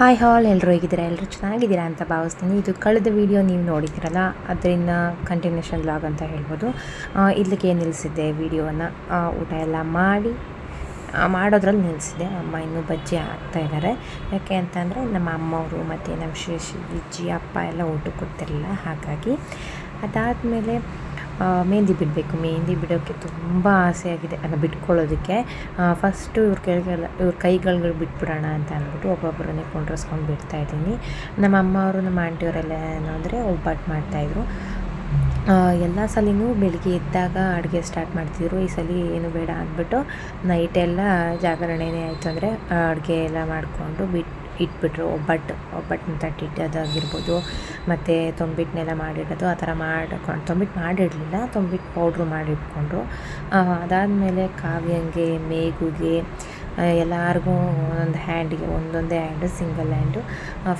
Hi ಹಾಲ್ ಎಲ್ಲರೂ ಹೇಗಿದ್ದೀರಾ? ಎಲ್ಲರೂ ಚೆನ್ನಾಗಿದ್ದೀರಾ ಅಂತ ಭಾವಿಸ್ತೀನಿ. ಇದು ಕಳೆದ ವಿಡಿಯೋ ನೀವು ನೋಡಿದ್ದೀರಲ್ಲ, ಅದರಿಂದ ಕಂಟಿನ್ಯೂಷನ್ ಲಾಗ್ ಅಂತ ಹೇಳ್ಬೋದು. ಇಲ್ಲಿಗೆ ನಿಲ್ಲಿಸಿದ್ದೆ ವಿಡಿಯೋವನ್ನು ಊಟ ಎಲ್ಲ ಮಾಡಿ ಮಾಡೋದ್ರಲ್ಲಿ ನಿಲ್ಲಿಸಿದೆ ಅಮ್ಮ ಇನ್ನೂ ಬಜ್ಜಿ ಹಾಕ್ತಾ ಇದ್ದಾರೆ. ಯಾಕೆ ಅಂತಂದರೆ, ನಮ್ಮ ಅಮ್ಮವರು ಮತ್ತು ನಮ್ಮ ಶೇಷಿ ವಿಜ್ಜಿ ಅಪ್ಪ ಎಲ್ಲ ಊಟಕ್ಕೆ ಕೊಡ್ತಿರಲಿಲ್ಲ, ಹಾಗಾಗಿ ಅದಾದಮೇಲೆ ಮೆಹಂದಿ ಬಿಡಬೇಕು. ಮೆಹಂದಿ ಬಿಡೋಕ್ಕೆ ತುಂಬ ಆಸೆ ಆಗಿದೆ ಅದನ್ನು ಬಿಟ್ಕೊಳ್ಳೋದಕ್ಕೆ ಫಸ್ಟು ಇವ್ರ ಕೆಳಗೆಲ್ಲ, ಇವ್ರ ಕೈಗಳು ಬಿಟ್ಬಿಡೋಣ ಅಂತ ಅಂದ್ಬಿಟ್ಟು ಒಬ್ಬೊಬ್ಬರನ್ನೇ ಕೊಂಡ್ರಸ್ಕೊಂಡು ಬಿಡ್ತಾ ಇದ್ದೀನಿ. ನಮ್ಮ ಅಮ್ಮ ಅವರು, ನಮ್ಮ ಆಂಟಿಯವರೆಲ್ಲ ಏನು ಅಂದರೆ ಒಬ್ಬಟ್ಟು ಮಾಡ್ತಾಯಿದ್ರು. ಎಲ್ಲ ಸಲಿನೂ ಬೆಳಿಗ್ಗೆ ಎದ್ದಾಗ ಅಡುಗೆ ಸ್ಟಾರ್ಟ್ ಮಾಡ್ತಿದ್ರು. ಈ ಸಲ ಏನು ಬೇಡ ಅಂದ್ಬಿಟ್ಟು ನೈಟೆಲ್ಲ ಜಾಗರಣೆನೇ ಆಯಿತು ಅಂದರೆ ಅಡುಗೆ ಎಲ್ಲ ಮಾಡಿಕೊಂಡು ಬಿಟ್ಟು ಇಟ್ಬಿಟ್ರು ಒಬ್ಬಟ್ಟು ಒಬ್ಬಟ್ಟನ್ನ ತಟ್ಟಿಟ್ಟದಾಗಿರ್ಬೋದು ಮತ್ತು ತೊಂಬಿಟ್ಟನ್ನೆಲ್ಲ ಮಾಡಿಡೋದು, ಆ ಥರ ಮಾಡ್ಕೊಂಡು ತೊಂಬಿಟ್ಟು ಮಾಡಿಡಲಿಲ್ಲ ತೊಂಬಿಟ್ಟು ಪೌಡ್ರು ಮಾಡಿಟ್ಕೊಂಡ್ರು. ಅದಾದಮೇಲೆ ಕಾವ್ಯಂಗೆ, ಮೇಗುಗೆ ಎಲ್ಲರಿಗೂ ಒಂದೊಂದು ಹ್ಯಾಂಡಿಗೆ, ಒಂದೊಂದೇ ಹ್ಯಾಂಡು, ಸಿಂಗಲ್ ಹ್ಯಾಂಡು.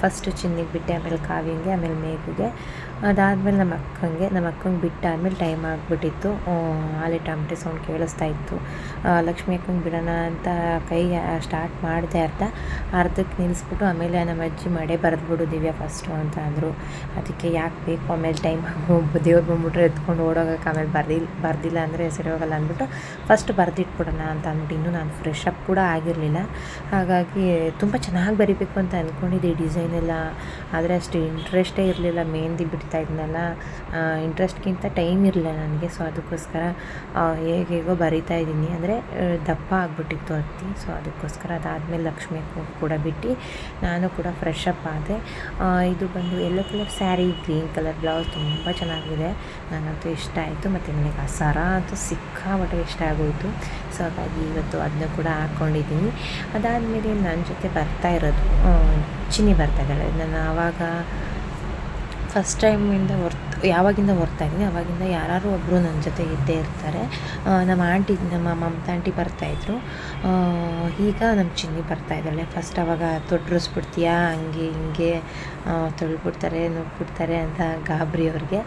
ಫಸ್ಟು ಚಿನ್ನಿಗೆ ಬಿಟ್ಟೆ, ಆಮೇಲೆ ಕಾವ್ಯಂಗೆ, ಆಮೇಲೆ ಮೇಗುಗೆ. ಅದಾದಮೇಲೆ ನಮ್ಮ ಅಕ್ಕಂಗೆ ನಮ್ಮ ಅಕ್ಕಂಗೆ ಬಿಟ್ಟಾದ್ಮೇಲೆ ಟೈಮ್ ಆಗಿಬಿಟ್ಟಿತ್ತು. ಆಲೆ ಟಮಟೆ ಸೌಂಡ್ ಕೇಳಿಸ್ತಾ ಇತ್ತು. ಲಕ್ಷ್ಮಿ ಅಕ್ಕಂಗೆ ಬಿಡೋಣ ಅಂತ ಕೈ ಸ್ಟಾರ್ಟ್ ಮಾಡಿದೆ ಅರ್ಧ. ಅರ್ಧಕ್ಕೆ ನಿಲ್ಲಿಸ್ಬಿಟ್ಟು ಆಮೇಲೆ ನಮ್ಮ ಅಜ್ಜಿ ಮಡೆ ಬರೆದ್ಬಿಡು ದಿವ್ಯಾ ಫಸ್ಟು ಅಂತ ಅಂದರು. ಅದಕ್ಕೆ ಯಾಕೆ ಬೇಕು? ಆಮೇಲೆ ಟೈಮ್ ದೇವ್ರು ಬಂದ್ಬಿಟ್ರೆ ಎತ್ಕೊಂಡು ಓಡೋಗಕ್ಕೆ ಆಮೇಲೆ ಬರ್ದಿಲ್ಲ ಬರ್ದಿಲ್ಲ ಅಂದರೆ ಸರಿ ಹೋಗಲ್ಲ ಅಂದ್ಬಿಟ್ಟು ಫಸ್ಟ್ ಬರೆದಿಟ್ಬಿಡೋಣ ಅಂತ ಅಂದ್ಬಿಟ್ಟು ಇನ್ನೂ ನಾನು ಫ್ರೆಶ್ ಅಪ್ ಕೂಡ ಆಗಿರಲಿಲ್ಲ. ಹಾಗಾಗಿ ತುಂಬ ಚೆನ್ನಾಗಿ ಬರಿಬೇಕು ಅಂತ ಅಂದ್ಕೊಂಡಿದ್ದೆ ಡಿಸೈನ್ ಎಲ್ಲ. ಆದರೆ ಅಷ್ಟು ಇಂಟ್ರೆಸ್ಟೇ ಇರಲಿಲ್ಲ ಮೆಹಂದಿ ಬಿಡ್ತಾ ಇದ್ನಲ್ಲ ಇಂಟ್ರೆಸ್ಟ್ಗಿಂತ ಟೈಮ್ ಇರಲಿಲ್ಲ ನನಗೆ ಸೊ ಅದಕ್ಕೋಸ್ಕರ ಹೇಗೆಗೋ ಬರಿತಾ ಇದ್ದೀನಿ. ಅಂದರೆ ದಪ್ಪ ಆಗಿಬಿಟ್ಟಿತ್ತು ಅತ್ತಿ ಸೊ ಅದಕ್ಕೋಸ್ಕರ ಅದಾದಮೇಲೆ ಲಕ್ಷ್ಮಿ ಕೂಡ ಬಿಟ್ಟು ನಾನು ಕೂಡ ಫ್ರೆಶ್ ಅಪ್ ಆದೆ. ಇದು ಬಂದು yellow colour sari green colour blouse ತುಂಬ ಚೆನ್ನಾಗಿದೆ. ನನಗಂತೂ ಇಷ್ಟ ಆಯಿತು. ಮತ್ತು ನನಗೆ ಆ ಸರ ಅಂತೂ ಸಿಕ್ಕಾಪಟ್ಟೆ ಇಷ್ಟ ಆಗೋಯಿತು. ಸೊ ಹಾಗಾಗಿ ಇವತ್ತು ಅದನ್ನ ಕೂಡ ಹಾಕ್ಕೊಂಡಿದ್ದೀನಿ ಅದಾದಮೇಲೆ ನನ್ನ ಜೊತೆ ಬರ್ತಾ ಇರೋದು ಚಿನ್ನಿ ಬರ್ತಾ ಇದ್ದಾಳೆ. ನಾನು ಆವಾಗ ಫಸ್ಟ್ ಟೈಮಿಂದ ಹೊರ್ತು, ಯಾವಾಗಿಂದ ಹೊರ್ತಾ ಇದ್ದೀನಿ, ಅವಾಗಿಂದ ಯಾರು ಒಬ್ಬರು ನನ್ನ ಜೊತೆ ಇದ್ದೇ ಇರ್ತಾರೆ. ನಮ್ಮ ಆಂಟಿ, ನಮ್ಮ ಮಮತಾ ಆಂಟಿ ಬರ್ತಾಯಿದ್ರು ಈಗ ನಮ್ಮ ಚಿನ್ನಿ ಬರ್ತಾಯಿದ್ದಾಳೆ ಫಸ್ಟ್ ಅವಾಗ ತೊಟ್ರಿಸ್ಬಿಡ್ತೀಯಾ, ಹಂಗೆ ಹಿಂಗೆ ತೊಳ್ಬಿಡ್ತಾರೆ ನೋಡ್ಬಿಡ್ತಾರೆ ಅಂತ ಗಾಬರಿ ಅವ್ರಿಗೆ.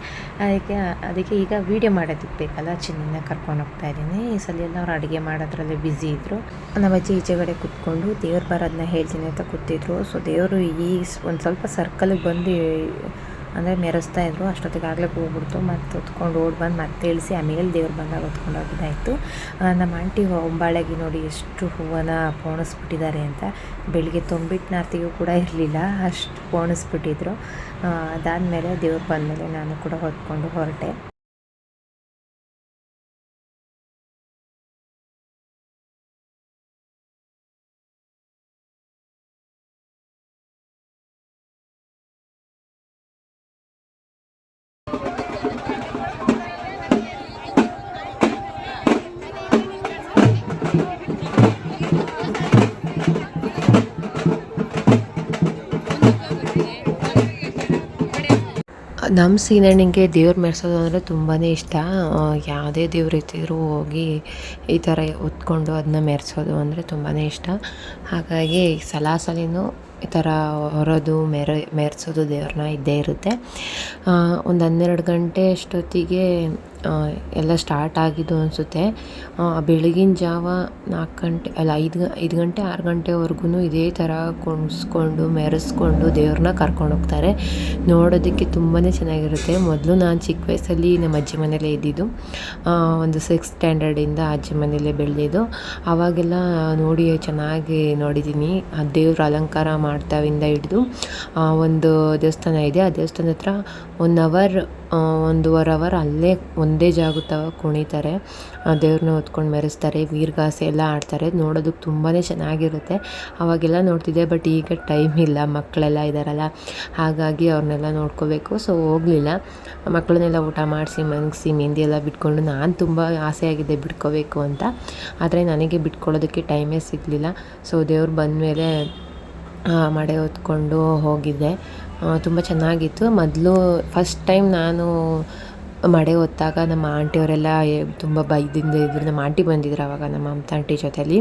ಅದಕ್ಕೆ ಅದಕ್ಕೆ ಈಗ ವೀಡಿಯೋ ಮಾಡೋದಕ್ಕೆ ಬೇಕಲ್ಲ, ಚಿನ್ನಿನ ಕರ್ಕೊಂಡು ಹೋಗ್ತಾ ಇದ್ದೀನಿ. ಈ ಸಲ ಎಲ್ಲ ಅವ್ರು ಅಡುಗೆ ಮಾಡೋದ್ರಲ್ಲೇ ಬ್ಯುಸಿ ಇದ್ದರು ನಮ್ಮ ಅಜ್ಜಿ ಈಚೆಗಡೆ ಕೂತ್ಕೊಂಡು ದೇವ್ರು ಬರೋದನ್ನ ಹೇಳ್ತೀನಿ ಅಂತ ಕೂತಿದ್ರು. ಸೊ ದೇವರು ಈ ಒಂದು ಸ್ವಲ್ಪ ಸರ್ಕಲಿಗೆ ಬಂದು ಅಂದರೆ ಮೆರೆಸ್ತಾ ಇದ್ರು ಅಷ್ಟೊತ್ತಿಗೆ ಆಗಲೇ ಹೋಗ್ಬಿಡ್ತು ಮತ್ತು ಹೊತ್ಕೊಂಡು ಓಡಿ ಬಂದು ಮತ್ತೆ ಇಳಿಸಿ ಆಮೇಲೆ ದೇವ್ರು ಬಂದಾಗ ಹೊತ್ಕೊಂಡು ಹೋಗಿದ್ದಾಯಿತು. ನಮ್ಮ ಆಂಟಿ ಹೊಂಬಾಳೆಗೆ ನೋಡಿ ಎಷ್ಟು ಹೂವನ್ನು ಪೋಣಿಸ್ಬಿಟ್ಟಿದ್ದಾರೆ ಅಂತ. ಬೆಳಿಗ್ಗೆ ತುಂಬಿಟ್ಟು ನಾರ್ತಿಗೂ ಕೂಡ ಇರಲಿಲ್ಲ, ಅಷ್ಟು ಪೋಣಿಸ್ಬಿಟ್ಟಿದ್ರು. ಅದಾದಮೇಲೆ ದೇವ್ರು ಬಂದಮೇಲೆ ನಾನು ಕೂಡ ಹೊತ್ಕೊಂಡು ಹೊರಟೆ. ನಮ್ಮ ಸೀನಣ್ಣಿಗೆ ದೇವ್ರು ಮೆರೆಸೋದು ಅಂದರೆ ತುಂಬಾ ಇಷ್ಟ. ಯಾವುದೇ ದೇವ್ರು ಇದ್ದಿದ್ರೂ ಹೋಗಿ ಈ ಥರ ಹೊತ್ಕೊಂಡು ಅದನ್ನ ಮೆರೆಸೋದು ಅಂದರೆ ತುಂಬಾ ಇಷ್ಟ. ಹಾಗಾಗಿ ಸಲಾಸಲಿನೂ ಈ ಥರ ಹೊರೋದು ಮೆರೆ, ಮೆರೆಸೋದು ದೇವ್ರನ್ನ ಇದ್ದೇ ಇರುತ್ತೆ. ಒಂದು ಹನ್ನೆರಡು ಗಂಟೆ ಅಷ್ಟೊತ್ತಿಗೆ ಎಲ್ಲ ಸ್ಟಾರ್ಟ್ ಆಗಿದ್ದು ಅನಿಸುತ್ತೆ. ಬೆಳಗಿನ ಜಾವ ನಾಲ್ಕು ಗಂಟೆ, ಅಲ್ಲ, ಐದು ಐದು ಗಂಟೆ, ಆರು ಗಂಟೆವರೆಗೂ ಇದೇ ಥರ ಕುಣಿಸ್ಕೊಂಡು ಮೆರೆಸ್ಕೊಂಡು ದೇವ್ರನ್ನ ಕರ್ಕೊಂಡು ಹೋಗ್ತಾರೆ. ನೋಡೋದಕ್ಕೆ ತುಂಬಾ ಚೆನ್ನಾಗಿರುತ್ತೆ. ಮೊದಲು ನಾನು ಚಿಕ್ಕ ವಯಸ್ಸಲ್ಲಿ ನಮ್ಮ ಅಜ್ಜಿ ಮನೇಲೇ ಇದ್ದಿದ್ದು. ಒಂದು ಸಿಕ್ಸ್ ಸ್ಟ್ಯಾಂಡರ್ಡಿಂದ ಅಜ್ಜಿ ಮನೇಲೇ ಬೆಳೆದಿದ್ದು. ಆವಾಗೆಲ್ಲ ನೋಡಿ ಚೆನ್ನಾಗಿ ನೋಡಿದ್ದೀನಿ. ಆ, ದೇವ್ರ ಅಲಂಕಾರ ಮಾಡ್ತಾವಿಂದ ಹಿಡಿದು ಒಂದು ದೇವಸ್ಥಾನ ಇದೆ. ಆ ದೇವಸ್ಥಾನ ಹತ್ರ ಒನ್ ಅವರ್ ಒಂದೂವರೆ ಅವರ್ ಅಲ್ಲೇ ಒಂದೇ ಜಾಗದ ಕುಣಿತಾರೆ. ದೇವ್ರನ್ನ ಹೊತ್ಕೊಂಡು ಮೆರೆಸ್ತಾರೆ ವೀರಗಾಸೆ ಎಲ್ಲ ಆಡ್ತಾರೆ. ನೋಡೋದಕ್ಕೆ ತುಂಬಾ ಚೆನ್ನಾಗಿರುತ್ತೆ. ಅವಾಗೆಲ್ಲ ನೋಡ್ತಿದ್ದೆ, ಬಟ್ ಈಗ ಟೈಮ್ ಇಲ್ಲ. ಮಕ್ಕಳೆಲ್ಲ ಇದ್ದಾರಲ್ಲ ಹಾಗಾಗಿ ಅವ್ರನ್ನೆಲ್ಲ ನೋಡ್ಕೋಬೇಕು. ಸೊ, ಹೋಗಲಿಲ್ಲ. ಮಕ್ಕಳನ್ನೆಲ್ಲ ಊಟ ಮಾಡಿಸಿ ಮನಗಿಸಿ ಮೆಹಂದಿ ಎಲ್ಲ ಬಿಟ್ಕೊಂಡು ನಾನು ತುಂಬ ಆಸೆಯಾಗಿದೆ ಬಿಟ್ಕೋಬೇಕು ಅಂತ. ಆದರೆ ನನಗೆ ಬಿಟ್ಕೊಳ್ಳೋದಕ್ಕೆ ಟೈಮೇ ಸಿಗಲಿಲ್ಲ. ಸೊ, ದೇವ್ರು ಬಂದಮೇಲೆ ಮಡೆ ಹೊತ್ಕೊಂಡು ಹೋಗಿದ್ದೆ. ತುಂಬ ಚೆನ್ನಾಗಿತ್ತು. ಮೊದಲು ಫಸ್ಟ್ ಟೈಮ್ ನಾನು ಮಡೆ ಹೊತ್ತಾಗ ನಮ್ಮ ಆಂಟಿಯವರೆಲ್ಲ ತುಂಬ ಬೈದಿಂದ ಇದ್ರು. ನಮ್ಮ ಆಂಟಿ ಬಂದಿದ್ರು ಆವಾಗ ನಮ್ಮ ಅಮ್ಮ ಆಂಟಿ ಜೊತೆಲಿ.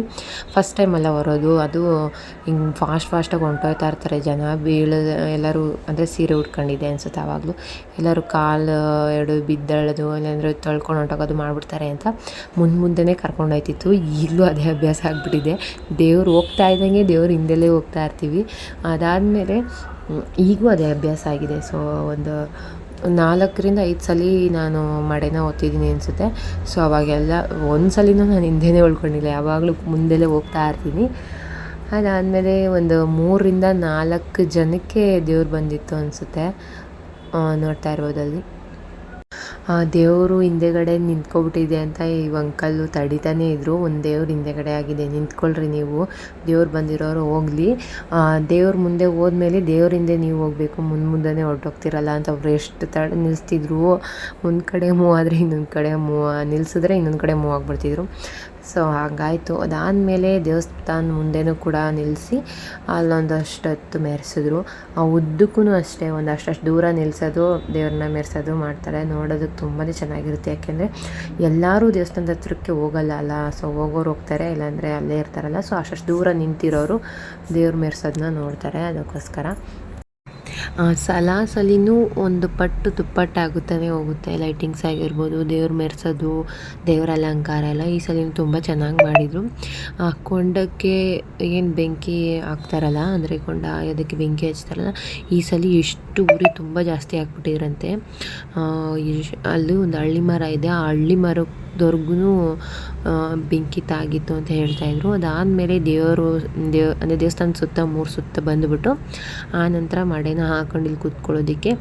ಫಸ್ಟ್ ಟೈಮ್ ಅಲ್ಲ ಬರೋದು ಅದು ಹಿಂಗೆ ಫಾಸ್ಟ್ ಫಾಸ್ಟಾಗಿ ಹೊಂಟೋಯ್ತಾ ಇರ್ತಾರೆ ಜನ. ಬೀಳ ಎಲ್ಲರೂ ಅಂದರೆ ಸೀರೆ ಉಟ್ಕೊಂಡಿದ್ದೆ ಅನ್ಸುತ್ತೆ ಆವಾಗಲೂ ಎಲ್ಲರೂ ಕಾಲು ಎರಡು ಬಿದ್ದಳೋದು, ಇಲ್ಲಾಂದರೆ ತೊಳ್ಕೊಂಡು ಹೊಂಟೋಗೋದು ಮಾಡಿಬಿಡ್ತಾರೆ ಅಂತ ಮುಂದೆ ಮುಂದೆನೇ ಕರ್ಕೊಂಡು ಹೋಯ್ತಿತ್ತು ಈಗಲೂ ಅದೇ ಅಭ್ಯಾಸ ಆಗಿಬಿಟ್ಟಿದೆ. ದೇವ್ರು ಹೋಗ್ತಾ ಇದ್ದಂಗೆ ದೇವ್ರು ಹಿಂದೆಲೇ ಹೋಗ್ತಾ ಇರ್ತೀವಿ. ಅದಾದಮೇಲೆ ಈಗೂ ಅದೇ ಅಭ್ಯಾಸ ಆಗಿದೆ. ಸೊ ಒಂದು ನಾಲ್ಕರಿಂದ ಐದು ಸಲ ನಾನು ಮಡೆನ ಓದ್ತಿದ್ದೀನಿ ಅನಿಸುತ್ತೆ. ಸೊ ಅವಾಗೆಲ್ಲ ಒಂದು ಸಲಿನೂ ನಾನು ಹಿಂದೆನೇ ಉಳ್ಕೊಂಡಿಲ್ಲ. ಯಾವಾಗಲೂ ಮುಂದೆಲೇ ಹೋಗ್ತಾ ಇರ್ತೀನಿ. ಅದಾದಮೇಲೆ ಒಂದು ಮೂರರಿಂದ ನಾಲ್ಕು ಜನಕ್ಕೆ ದೇವ್ರು ಬಂದಿತ್ತು ಅನಿಸುತ್ತೆ. ನೋಡ್ತಾ ಇರ್ಬೋದಲ್ಲಿ. ದೇವರು ಹಿಂದೆಗಡೆ ನಿಂತ್ಕೊಬಿಟ್ಟಿದೆ ಅಂತ ಈ ಅಂಕಲ್ಲು ತಡಿತಾನೆ ಇದ್ರು. ಒಂದು ದೇವ್ರ ಹಿಂದೆಗಡೆ ಆಗಿದೆ. ನಿಂತ್ಕೊಳ್ರಿ ನೀವು. ದೇವ್ರು ಬಂದಿರೋರು ಹೋಗ್ಲಿ. ದೇವ್ರ ಮುಂದೆ ಹೋದ್ಮೇಲೆ ದೇವ್ರ ಹಿಂದೆ ನೀವು ಹೋಗಬೇಕು. ಮುಂದೆ ಮುಂದೆನೇ ಹೊರಟೋಗ್ತಿರಲ್ಲ ಅಂತ ಅವ್ರು ಎಷ್ಟು ತಡ ನಿಲ್ಲಿಸ್ತಿದ್ರು ಒಂದು ಕಡೆ ಮೂವ್ ಆದರೆ ಇನ್ನೊಂದು ಕಡೆ ಮೂವ್, ನಿಲ್ಸಿದ್ರೆ ಇನ್ನೊಂದು ಕಡೆ ಮೂವ್ ಆಗಿಬಿಡ್ತಿದ್ರು. ಸೊ ಹಾಗಾಯಿತು. ಅದಾದಮೇಲೆ ದೇವಸ್ಥಾನ ಮುಂದೆನೂ ಕೂಡ ನಿಲ್ಲಿಸಿ ಅಲ್ಲೊಂದಷ್ಟು ಹೊತ್ತು ಮೆರೆಸಿದ್ರು. ಆ ಉದ್ದಕ್ಕೂ ಅಷ್ಟೇ ಒಂದು ಅಷ್ಟಷ್ಟು ದೂರ ನಿಲ್ಲಿಸೋದು ದೇವ್ರನ್ನ ಮೆರೆಸೋದು ಮಾಡ್ತಾರೆ. ನೋಡೋದಕ್ಕೆ ತುಂಬಾ ಚೆನ್ನಾಗಿರುತ್ತೆ. ಯಾಕೆಂದರೆ ಎಲ್ಲರೂ ದೇವಸ್ಥಾನದ ಹತ್ರಕ್ಕೆ ಹೋಗಲ್ಲ ಅಲ್ಲ? ಸೊ ಹೋಗೋರು ಹೋಗ್ತಾರೆ, ಇಲ್ಲಾಂದರೆ ಅಲ್ಲೇ ಇರ್ತಾರಲ್ಲ? ಸೊ ಅಷ್ಟಷ್ಟು ದೂರ ನಿಂತಿರೋರು ದೇವ್ರು ಮೆರೆಸೋದನ್ನ ನೋಡ್ತಾರೆ ಅದಕ್ಕೋಸ್ಕರ. ಸಲ ಸಲಿನೂ ಒಂದು ಪಟ್ಟು ದುಪ್ಪಟ್ಟಾಗುತ್ತಲೇ ಹೋಗುತ್ತೆ. ಲೈಟಿಂಗ್ಸ್ ಆಗಿರ್ಬೋದು, ದೇವ್ರ ಮೆರೆಸೋದು, ದೇವ್ರ ಅಲಂಕಾರ ಎಲ್ಲ ಈ ಸಲಿನೂ ತುಂಬ ಚೆನ್ನಾಗಿ ಮಾಡಿದರು. ಕೊಂಡಕ್ಕೆ ಏನು ಬೆಂಕಿ ಹಾಕ್ತಾರಲ್ಲ, ಅಂದರೆ ಕೊಂಡ ಅದಕ್ಕೆ ಬೆಂಕಿ ಹಚ್ತಾರಲ್ಲ, ಈ ಸಲ ಎಷ್ಟು ಉರಿ ತುಂಬ ಜಾಸ್ತಿ ಹಾಕ್ಬಿಟ್ಟಿದ್ರಂತೆ. ಅಲ್ಲಿ ಒಂದು ಹಳ್ಳಿ ಮರ ಇದೆ. ಆ ಹಳ್ಳಿ ಮರದವರೆಗೂ ಬೆಂಕಿ ತಾಗಿತ್ತು ಅಂತ ಹೇಳ್ತಾಯಿದ್ರು ಅದಾದಮೇಲೆ ದೇವರು, ದೇವ್, ಅಂದರೆ ದೇವಸ್ಥಾನ ಸುತ್ತ, ಮೂರು ಸುತ್ತ ಬಂದುಬಿಟ್ಟು ಆ ನಂತರ ಮಡೆನ ಹಾಕೊಂಡು ಇಲ್ಲಿ ಕೂತ್ಕೊಳ್ಳೋದಕ್ಕೆ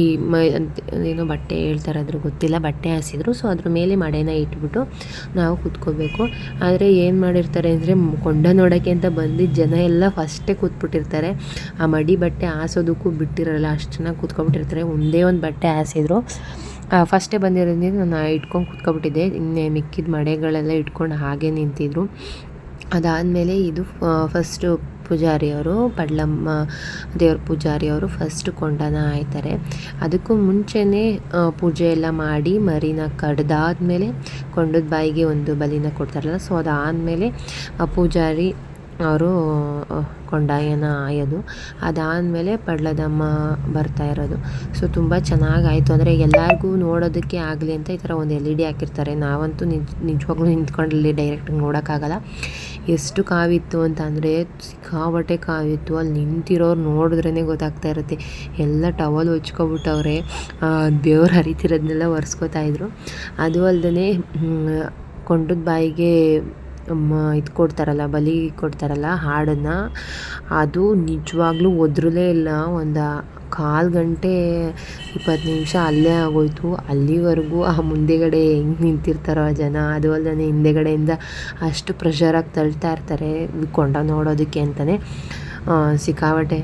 ಈ ಮ ಏನೋ ಬಟ್ಟೆ ಹೇಳ್ತಾರೆ ಅದ್ರ ಗೊತ್ತಿಲ್ಲ, ಬಟ್ಟೆ ಹಾಸಿದ್ರು. ಸೊ ಅದ್ರ ಮೇಲೆ ಮಡೆನ ಇಟ್ಬಿಟ್ಟು ನಾವು ಕೂತ್ಕೋಬೇಕು. ಆದರೆ ಏನು ಮಾಡಿರ್ತಾರೆ ಅಂದರೆ ಕೊಂಡ ನೋಡೋಕ್ಕೆ ಅಂತ ಬಂದಿದ್ದ ಜನ ಎಲ್ಲ ಫಸ್ಟೇ ಕೂತ್ಬಿಟ್ಟಿರ್ತಾರೆ. ಆ ಮಡಿ ಬಟ್ಟೆ ಹಾಸೋದಕ್ಕೂ ಬಿಟ್ಟಿರಲ್ಲ, ಅಷ್ಟು ಚೆನ್ನಾಗಿ ಕೂತ್ಕೊಬಿಟ್ಟಿರ್ತಾರೆ ಒಂದೇ ಒಂದು ಬಟ್ಟೆ ಹಾಸಿದ್ರು. ಫಸ್ಟೇ ಬಂದಿರೋದ್ರಿಂದ ನಾನು ಇಟ್ಕೊಂಡು ಕೂತ್ಕೊಬಿಟ್ಟಿದ್ದೆ. ಇನ್ನೇ ಮಿಕ್ಕಿದ ಮಡೆಗಳೆಲ್ಲ ಇಟ್ಕೊಂಡು ಹಾಗೆ ನಿಂತಿದ್ರು. ಅದಾದಮೇಲೆ ಇದು ಫಸ್ಟು ಪೂಜಾರಿಯವರು ಪಡ್ಲಮ್ಮ ದೇವ್ರ ಪೂಜಾರಿಯವರು ಫಸ್ಟ್ ಕೊಂಡನ ಆಯ್ತಾರೆ. ಅದಕ್ಕೂ ಮುಂಚೆನೇ ಪೂಜೆ ಎಲ್ಲ ಮಾಡಿ ಮರಿನ ಕಡ್ದಾದ್ಮೇಲೆ ಕೊಂಡದ ಬಾಯಿಗೆ ಒಂದು ಬಲಿನ ಕೊಡ್ತಾರಲ್ಲ ಸೊ ಅದಾದಮೇಲೆ ಪೂಜಾರಿ ಅವರು ಕೊಂಡಾಯನ ಆಯೋದು. ಅದಾದಮೇಲೆ ಪಡ್ಲದಮ್ಮ ಬರ್ತಾ ಇರೋದು. ಸೊ ತುಂಬ ಚೆನ್ನಾಗಾಯಿತು. ಅಂದರೆ ಎಲ್ಲರಿಗೂ ನೋಡೋದಕ್ಕೆ ಆಗಲಿ ಅಂತ ಈ ಥರ ಒಂದು ಎಲ್ ಇ ಡಿ ಹಾಕಿರ್ತಾರೆ. ನಾವಂತೂ ನಿಜ, ನಿಜವಾಗ್ಲೂ ನಿಂತ್ಕೊಂಡಲ್ಲಿ ಡೈರೆಕ್ಟ್ ನೋಡೋಕ್ಕಾಗಲ್ಲ. ಎಷ್ಟು ಕಾವಿತ್ತು ಅಂತ ಅಂದರೆ ಸಿಕ್ಕಾಬಟ್ಟೆ ಕಾವಿತ್ತು. ಅಲ್ಲಿ ನಿಂತಿರೋರು ನೋಡಿದ್ರೇ ಗೊತ್ತಾಗ್ತಾ ಇರುತ್ತೆ. ಎಲ್ಲ ಟವಲ್ ಹೊಚ್ಕೊಬಿಟ್ಟವ್ರೆ. ದೇವ್ರು ಹರಿತಿರೋದನ್ನೆಲ್ಲ ಒರೆಸ್ಕೊತಾ ಇದ್ರು. ಅದು ಅಲ್ಲದೆ ಕೊಂಡದ ಬಾಯಿಗೆ ಇದು ಕೊಡ್ತಾರಲ್ಲ, ಬಲಿ ಕೊಡ್ತಾರಲ್ಲ ಹಾಡನ್ನು, ಅದು ನಿಜವಾಗ್ಲೂ ಒದ್ರಲೇ ಇಲ್ಲ. ಒಂದು ಕಾಲು ಗಂಟೆ ಇಪ್ಪತ್ತು ನಿಮಿಷ ಅಲ್ಲೇ ಆಗೋಯಿತು. ಅಲ್ಲಿವರೆಗೂ ಆ ಮುಂದೆಗಡೆ ಹೆಂಗೆ ನಿಂತಿರ್ತಾರೋ ಜನ, ಅದು ಅಲ್ಲದೆ ಹಿಂದೆಗಡೆಯಿಂದ ಅಷ್ಟು ಪ್ರೆಷರಾಗಿ ತಳ್ತಾ ಇರ್ತಾರೆ. ಕೊಂಡ ನೋಡೋದಕ್ಕೆ ಅಂತಲೇ ಸಿಕ್ಕಾಪಟ್ಟೆ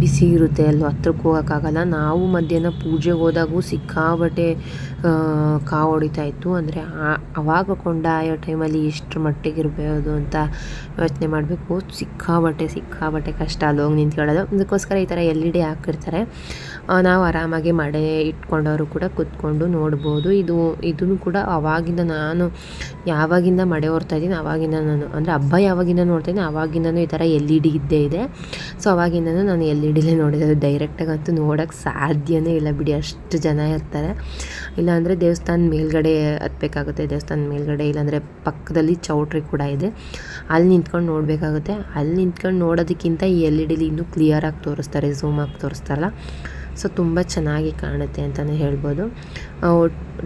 ಬಿಸಿ ಇರುತ್ತೆ ಅಲ್ಲೂ ಹತ್ರಕ್ಕೆ ಹೋಗೋಕ್ಕಾಗಲ್ಲ. ನಾವು ಮಧ್ಯಾಹ್ನ ಪೂಜೆಗೆ ಹೋದಾಗೂ ಸಿಕ್ಕಾಬಟ್ಟೆ ಕಾವು ಹೊಡಿತಾ ಇತ್ತು. ಅಂದರೆ ಆವಾಗ ಕೊಂಡ ಆಯೋ ಟೈಮಲ್ಲಿ ಎಷ್ಟು ಮಟ್ಟಿಗೆ ಇರಬಹುದು ಅಂತ ಯೋಚನೆ ಮಾಡಬೇಕು. ಸಿಕ್ಕಾಬಟ್ಟೆ ಸಿಕ್ಕಾಬಟ್ಟೆ ಕಷ್ಟ. ಅಲ್ಲಿ ಹೋಗಿ ನಿಂತ್ಕೊಳ್ಳೋದು. ಅದಕ್ಕೋಸ್ಕರ ಈ ಥರ ಎಲ್ ಇ ಡಿ ಹಾಕಿರ್ತಾರೆ. ನಾವು ಆರಾಮಾಗಿ ಮಡೆ ಇಟ್ಕೊಂಡವರು ಕೂಡ ಕೂತ್ಕೊಂಡು ನೋಡ್ಬೋದು. ಇದು, ಇದನ್ನು ಕೂಡ ಅವಾಗಿಂದ ನಾನು ಯಾವಾಗಿಂದ ಮಡೆ ಓರ್ತಾ ಇದ್ದೀನಿ ಆವಾಗಿಂದ ನಾನು, ಅಂದರೆ ಹಬ್ಬ ಯಾವಾಗಿಂದ ನೋಡ್ತೀನಿ ಆವಾಗಿಂದನೂ ಈ ಥರ ಎಲ್ ಇ ಡಿ ಇದ್ದೇ ಇದೆ. ಸೊ ಅವಾಗಿಂದನೂ ನಾನು ಎಲ್ ಇ ಡಿಲೇ ನೋಡಿದೆ ಡೈರೆಕ್ಟಾಗಂತೂ ನೋಡೋಕ್ಕೆ ಸಾಧ್ಯವೇ ಇಲ್ಲ ಬಿಡಿ, ಅಷ್ಟು ಜನ ಇರ್ತಾರೆ. ಇಲ್ಲಾಂದರೆ ದೇವಸ್ಥಾನ ಮೇಲ್ಗಡೆ ಹತ್ಬೇಕಾಗುತ್ತೆ, ದೇವಸ್ಥಾನ ಮೇಲ್ಗಡೆ, ಇಲ್ಲಾಂದರೆ ಪಕ್ಕದಲ್ಲಿ ಚೌಟ್ರಿ ಕೂಡ ಇದೆ. ಅಲ್ಲಿ ನಿಂತ್ಕೊಂಡು ನೋಡಬೇಕಾಗುತ್ತೆ. ಅಲ್ಲಿ ನಿಂತ್ಕೊಂಡು ನೋಡೋದಕ್ಕಿಂತ ಈ ಎಲ್ ಇ ಡಿಲಿ ಇನ್ನೂ ಕ್ಲಿಯರಾಗಿ ತೋರಿಸ್ತಾರೆ ಆಗಿ ತೋರಿಸ್ತಾರಲ್ಲ. ಸೊ ತುಂಬ ಚೆನ್ನಾಗಿ ಕಾಣುತ್ತೆ ಅಂತಲೇ ಹೇಳ್ಬೋದು.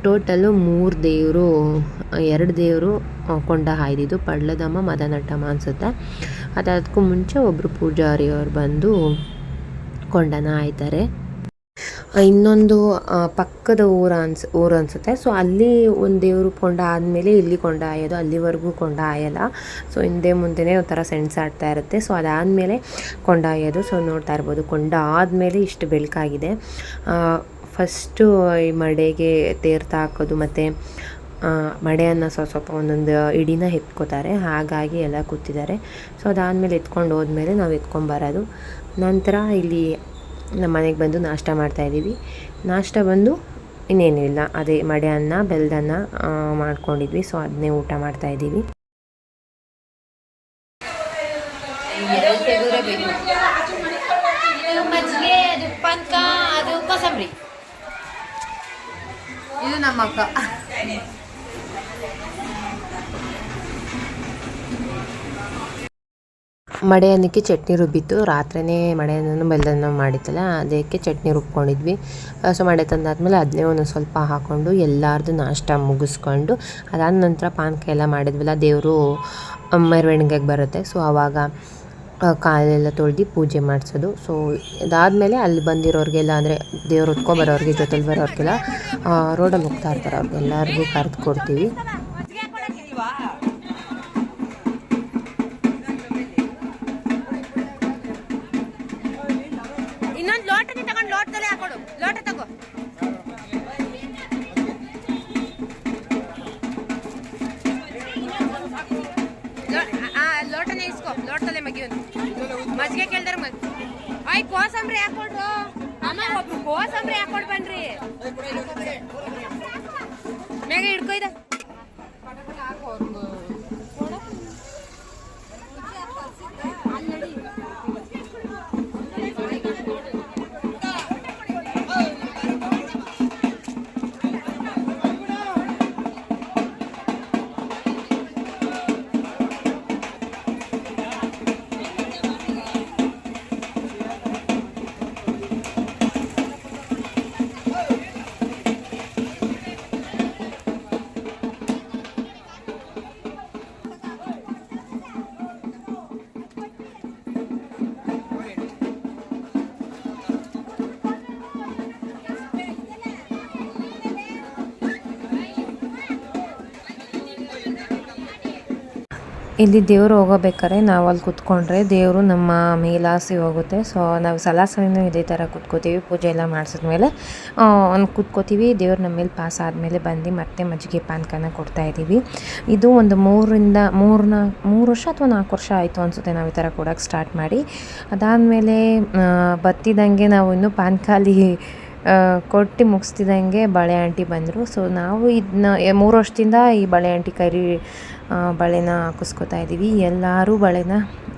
ಟೋಟಲು ಮೂರು ದೇವರು, ಎರಡು ದೇವರು ಕೊಂಡ ಹಾಯ್ದಿದ್ದು. ಪಳ್ಳದಮ್ಮ, ಮದನಟ್ಟಮ್ಮ ಅನಿಸುತ್ತೆ. ಅದಕ್ಕೂ ಮುಂಚೆ ಒಬ್ಬರು ಪೂಜಾರಿಯವರು ಬಂದು ಕೊಂಡನ ಆಯ್ತಾರೆ ಇನ್ನೊಂದು ಪಕ್ಕದ ಊರು ಅನ್ಸ್, ಊರು ಅನಿಸುತ್ತೆ. ಸೊ ಅಲ್ಲಿ ಒಂದು ದೇವರು ಕೊಂಡ ಆದಮೇಲೆ ಇಲ್ಲಿ ಕೊಂಡ ಆಯೋದು, ಅಲ್ಲಿವರೆಗೂ ಕೊಂಡ ಆಯಲ್ಲ. ಸೊ ಹಿಂದೆ ಮುಂದೆನೇ ಒಂಥರ ಆಡ್ತಾ ಇರುತ್ತೆ. ಸೊ ಅದಾದಮೇಲೆ ಕೊಂಡ ಆಯೋದು. ಸೊ ನೋಡ್ತಾ ಇರ್ಬೋದು. ಕೊಂಡ ಆದಮೇಲೆ ಇಷ್ಟು ಬೆಳಕಾಗಿದೆ. ಫಸ್ಟು ಈ ಮಡೆಗೆ ತೇರ್ತಾ ಹಾಕೋದು ಮತ್ತು ಮಡೆಯನ್ನು ಸ್ವಲ್ಪ ಸ್ವಲ್ಪ ಒಂದೊಂದು ಇಡಿನ ಎತ್ಕೋತಾರೆ. ಹಾಗಾಗಿ ಎಲ್ಲ ಕೂತಿದ್ದಾರೆ. ಸೊ ಅದಾದಮೇಲೆ ಎತ್ಕೊಂಡು ಹೋದ್ಮೇಲೆ ನಾವು ಎತ್ಕೊಂಬರೋದು ನಂತರ ಇಲ್ಲಿ ನಮ್ಮ ಮನೆಗೆ ಬಂದು ನಾಷ್ಟ ಮಾಡ್ತಾಯಿದ್ದೀವಿ ನಾಷ್ಟ ಬಂದು ಇನ್ನೇನಿಲ್ಲ ಅದೇ ಮಡೆ ಅನ್ನ ಬೆಲ್ದನ್ನ ಮಾಡ್ಕೊಂಡಿದ್ವಿ. ಸೊ ಅದನ್ನೇ ಊಟ ಮಾಡ್ತಾಯಿದ್ದೀವಿ ಇದು ನಮ್ಮ ಅಕ್ಕ ಮಡೆ ಅನ್ನಕ್ಕೆ ಚಟ್ನಿ ರುಬ್ಬಿತ್ತು ರಾತ್ರಿನೇ ಮಡೆ ಅನ್ನನ ಬೆಲ್ಲನ ಮಾಡಿತ್ತಲ್ಲ, ಅದಕ್ಕೆ ಚಟ್ನಿ ರುಬ್ಕೊಂಡಿದ್ವಿ. ಸೊ ಮಡೆ ತಂದಾದಮೇಲೆ ಅದನ್ನೇ ಒಂದು ಸ್ವಲ್ಪ ಹಾಕ್ಕೊಂಡು ಎಲ್ಲರದು ನಾಷ್ಟ ಮುಗಿಸ್ಕೊಂಡು, ಅದಾದ ನಂತರ ಪಾನಕ ಎಲ್ಲ ಮಾಡಿದ್ವಲ್ಲ, ದೇವರು ಮೆರವಣಿಗೆಗೆ ಬರುತ್ತೆ. ಸೊ ಆವಾಗ ಕಾಲೆಲ್ಲ ತೊಳ್ದು ಪೂಜೆ ಮಾಡಿಸೋದು. ಸೊ ಇದಾದಮೇಲೆ ಅಲ್ಲಿ ಬಂದಿರೋರಿಗೆಲ್ಲ ಅಂದರೆ ದೇವ್ರು ಹೊತ್ಕೊಬರೋರಿಗೆ ಜೊತೆಲಿ ಬರೋರಿಗೆಲ್ಲ ರೋಡಲ್ಲಿ ಹೋಗ್ತಾ ಇರ್ತಾರೆ ಅವ್ರಿಗೆಲ್ಲರಿಗೂ ಕರೆದು ಕೊಡ್ತೀವಿ. ಇಲ್ಲಿ ದೇವರು ಹೋಗಬೇಕಾದ್ರೆ ನಾವು ಅಲ್ಲಿ ಕುತ್ಕೊಂಡ್ರೆ ದೇವರು ನಮ್ಮ ಮೇಲಾಸಿ ಹೋಗುತ್ತೆ. ಸೊ ನಾವು ಸಲಾಸನೂ ಇದೇ ಥರ ಕುತ್ಕೋತೀವಿ ಪೂಜೆ ಎಲ್ಲ ಮಾಡಿಸಿದ್ಮೇಲೆ. ಒಂದು ಕುತ್ಕೋತೀವಿ ದೇವ್ರು ನಮ್ಮ ಮೇಲೆ ಪಾಸ್ ಆದಮೇಲೆ ಬಂದು ಮತ್ತೆ ಮಜ್ಜಿಗೆ ಪಾನಕನ ಕೊಡ್ತಾ ಇದ್ದೀವಿ. ಇದು ಒಂದು ಮೂರರಿಂದ ಮೂರು ನಾಲ್ಕು ಮೂರು ವರ್ಷ ಅಥವಾ ನಾಲ್ಕು ವರ್ಷ ಆಯಿತು ಅನಿಸುತ್ತೆ ನಾವು ಈ ಥರ ಕೊಡೋಕೆ ಸ್ಟಾರ್ಟ್ ಮಾಡಿ. ಅದಾದಮೇಲೆ ಬತ್ತಿದಂಗೆ ನಾವು ಇನ್ನೂ ಪಾನ್ ಖಾಲಿ ಕೊಟ್ಟು ಮುಗಿಸ್ತಿದ್ದಂಗೆ ಬಳೆ ಆಂಟಿ ಬಂದರು. ಸೊ ನಾವು ಇದನ್ನ ಮೂರು ವರ್ಷದಿಂದ ಈ ಬಳೆ ಆಂಟಿ ಆ, ಬಳೆನ ಹಾಕಿಸ್ಕೊತಾ ಇದ್ದೀವಿ. ಎಲ್ಲರೂ ಬಳೆನ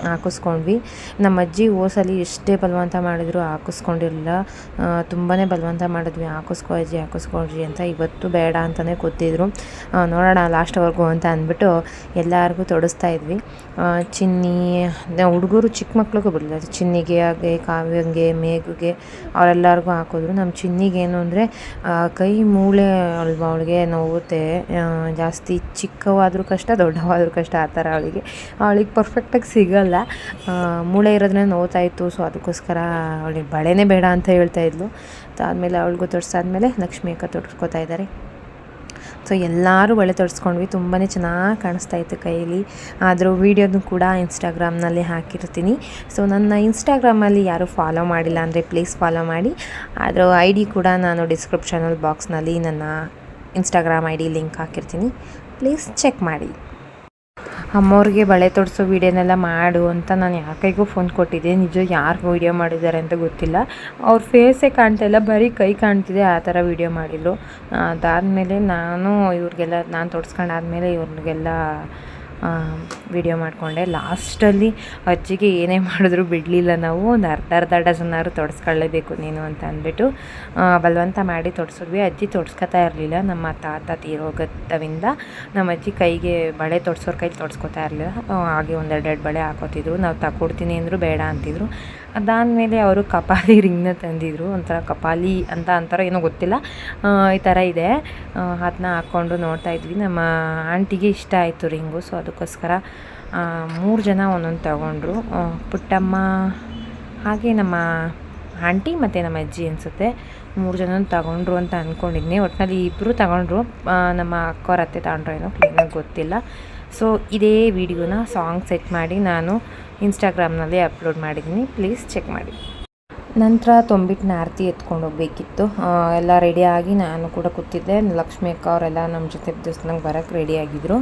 ಹಾಕಿಸ್ಕೊಂಡ್ವಿ. ನಮ್ಮ ಅಜ್ಜಿ ಓಸಲಿ ಎಷ್ಟೇ ಬಲವಂತ ಮಾಡಿದ್ರು ಹಾಕಿಸ್ಕೊಂಡಿರಲಿಲ್ಲ. ತುಂಬಾ ಬಲವಂತ ಮಾಡಿದ್ವಿ. ಹಾಕಿಸ್ಕೊ ಅಜ್ಜಿ ಹಾಕಿಸ್ಕೊಳ್ರಿ ಅಂತ ಇವತ್ತು ಬೇಡ ಅಂತಲೇ ಕೂತಿದ್ರು. ನೋಡೋಣ ಲಾಸ್ಟ್ವರೆಗೂ ಅಂತ ಅಂದ್ಬಿಟ್ಟು ಎಲ್ಲರಿಗೂ ತೊಡಸ್ತಾ ಇದ್ವಿ. ಚಿನ್ನಿ ಹುಡುಗರು ಚಿಕ್ಕ ಮಕ್ಳಿಗೂ ಬರಲಿಲ್ಲ. ಚಿನ್ನಿಗೆ, ಹಾಗೆ ಕಾವ್ಯಂಗೆ, ಮೇಘಗೆ ಅವರೆಲ್ಲರಿಗೂ ಹಾಕಿದ್ರು. ನಮ್ಮ ಚಿನ್ನಿಗೆ ಏನು ಅಂದರೆ ಕೈ ಮೂಳೆ ಅಲ್ವಾ ಅವಳಿಗೆ ನೋವುತ್ತೆ. ಜಾಸ್ತಿ ಚಿಕ್ಕವಾದರೂ ಕಷ್ಟ ದೊಡ್ಡವಾದರೂ ಕಷ್ಟ ಆ ಥರ ಅವಳಿಗೆ. ಅವಳಿಗೆ ಪರ್ಫೆಕ್ಟಾಗಿ ಸಿಗಲ್ಲ. ಮೂಳೆ ಇರೋದ್ರಿಂದ ನೋವ್ತಾಯಿತ್ತು. ಸೊ ಅದಕ್ಕೋಸ್ಕರ ಅವಳಿಗೆ ಬಳೆನೇ ಬೇಡ ಅಂತ ಹೇಳ್ತಾ ಇದ್ಲು. ಅದಾದಮೇಲೆ ಅವಳಿಗೂ ತೊಡ್ಸಾದ್ಮೇಲೆ ಲಕ್ಷ್ಮಿ ಅಕ್ಕ ತೊಡ್ಸ್ಕೊತಾ ಇದ್ದಾರೆ. ಸೊ ಎಲ್ಲರೂ ಬಳೆ ತೊಡ್ಸ್ಕೊಂಡ್ವಿ. ತುಂಬಾ ಚೆನ್ನಾಗಿ ಕಾಣಿಸ್ತಾ ಇತ್ತು ಕೈಯಲ್ಲಿ ಆದರೂ ವೀಡಿಯೋನು ಕೂಡ ಇನ್ಸ್ಟಾಗ್ರಾಮ್ನಲ್ಲಿ ಹಾಕಿರ್ತೀನಿ. ಸೊ ನನ್ನ ಇನ್ಸ್ಟಾಗ್ರಾಮಲ್ಲಿ ಯಾರೂ ಫಾಲೋ ಮಾಡಿಲ್ಲ ಅಂದರೆ ಪ್ಲೀಸ್ ಫಾಲೋ ಮಾಡಿ. ಅದರ ಐ ಡಿ ಕೂಡ ನಾನು ಡಿಸ್ಕ್ರಿಪ್ಷನಲ್ ಬಾಕ್ಸ್ನಲ್ಲಿ ನನ್ನ ಇನ್ಸ್ಟಾಗ್ರಾಮ್ ಐ ಡಿ ಲಿಂಕ್ ಹಾಕಿರ್ತೀನಿ. ಪ್ಲೀಸ್ ಚೆಕ್ ಮಾಡಿ. ಅಮ್ಮವ್ರಿಗೆ ಬಳೆ ತೊಡಿಸೋ ವೀಡಿಯೋನೆಲ್ಲ ಮಾಡು ಅಂತ ನಾನು ಯಾಕೈಗೂ ಫೋನ್ ಕೊಟ್ಟಿದ್ದೆ. ನಿಜ ಯಾರು ವೀಡಿಯೋ ಮಾಡಿದ್ದಾರೆ ಅಂತ ಗೊತ್ತಿಲ್ಲ. ಅವ್ರ ಫೇಸೇ ಕಾಣ್ತಾ ಇಲ್ಲ. ಬರೀ ಕೈ ಕಾಣ್ತಿದೆ ಆ ಥರ ವೀಡಿಯೋ ಮಾಡಿದ್ರು. ಅದಾದಮೇಲೆ ನಾನು ಇವ್ರಿಗೆಲ್ಲ, ನಾನು ತೊಡ್ಸ್ಕೊಂಡಾದ್ಮೇಲೆ ಇವ್ರಿಗೆಲ್ಲ ವಿಡಿಯೋ ಮಾಡಿಕೊಂಡೆ. ಲಾಸ್ಟಲ್ಲಿ ಅಜ್ಜಿಗೆ ಏನೇ ಮಾಡಿದ್ರು ಬಿಡಲಿಲ್ಲ ನಾವು. ಒಂದು ಅರ್ಧ ಅರ್ಧ ಡಜನ್ನಾರು ತೊಡಸ್ಕೊಳ್ಳೇಬೇಕು ನೀನು ಅಂತ ಅಂದ್ಬಿಟ್ಟು ಬಲವಂತ ಮಾಡಿ ತೊಡ್ಸಿದ್ವಿ. ಅಜ್ಜಿ ತೊಡ್ಸ್ಕೊತಾ ಇರಲಿಲ್ಲ. ನಮ್ಮ ತಾತ ತೀರೋಗತ್ತವಿಂದ ನಮ್ಮ ಅಜ್ಜಿ ಕೈಗೆ ಬಳೆ ತೊಡ್ಸೋರ್ ಕೈಲಿ ತೊಡ್ಸ್ಕೊತಾ ಇರಲಿಲ್ಲ. ಹಾಗೆ ಒಂದೆರಡೆರಡು ಬಳೆ ಹಾಕೋತಿದ್ರು. ನಾವು ತಗೊಡ್ತೀನಿ ಅಂದರು ಬೇಡ ಅಂತಿದ್ರು. ಅದಾದಮೇಲೆ ಅವರು ಕಪಾಲಿ ರಿಂಗ್ನ ತಂದಿದ್ರು. ಒಂಥರ ಕಪಾಲಿ ಅಂತ ಅಂತಾರೋ ಏನೋ ಗೊತ್ತಿಲ್ಲ. ಈ ಥರ ಇದೆ. ಅದನ್ನ ಹಾಕ್ಕೊಂಡು ನೋಡ್ತಾ ಇದ್ವಿ. ನಮ್ಮ ಆಂಟಿಗೆ ಇಷ್ಟ ಆಯಿತು ರಿಂಗು. ಸೊ, ಅದಕ್ಕೋಸ್ಕರ ಮೂರು ಜನ ಒಂದೊಂದು ತಗೊಂಡ್ರು. ಪುಟ್ಟಮ್ಮ, ಹಾಗೆ ನಮ್ಮ ಆಂಟಿ ಮತ್ತು ನಮ್ಮ ಅಜ್ಜಿ ಅನಿಸುತ್ತೆ. ಮೂರು ಜನ ತಗೊಂಡ್ರು ಅಂತ ಅಂದ್ಕೊಂಡಿದ್ದೀನಿ ಒಟ್ಟಿನಲ್ಲಿ ಇಬ್ಬರು ತಗೊಂಡ್ರು. ನಮ್ಮ ಅಕ್ಕವ್ರ ಅತ್ತೆ ತಗೊಂಡ್ರು ಏನೋ, ಕ್ಲೀನಾಗಿ ಗೊತ್ತಿಲ್ಲ. ಸೊ ಇದೇ ವಿಡಿಯೋನ ಸಾಂಗ್ ಸೆಟ್ ಮಾಡಿ ನಾನು ಇನ್ಸ್ಟಾಗ್ರಾಮ್ನಲ್ಲಿ ಅಪ್ಲೋಡ್ ಮಾಡಿದ್ದೀನಿ. ಪ್ಲೀಸ್ ಚೆಕ್ ಮಾಡಿ. ನಂತರ ತೊಂಬಿಟ್ಟಿನ ಆರತಿ ಎತ್ಕೊಂಡು ಹೋಗ್ಬೇಕಿತ್ತು. ಎಲ್ಲ ರೆಡಿಯಾಗಿ ನಾನು ಕೂಡ ಕೂತಿದ್ದೆ. ಲಕ್ಷ್ಮೀ ಅಕ್ಕ ಅವರೆಲ್ಲ ನಮ್ಮ ಜೊತೆ ದೇವಸ್ಥಾನಕ್ಕೆ ಬರೋಕ್ಕೆ ರೆಡಿಯಾಗಿದ್ದರು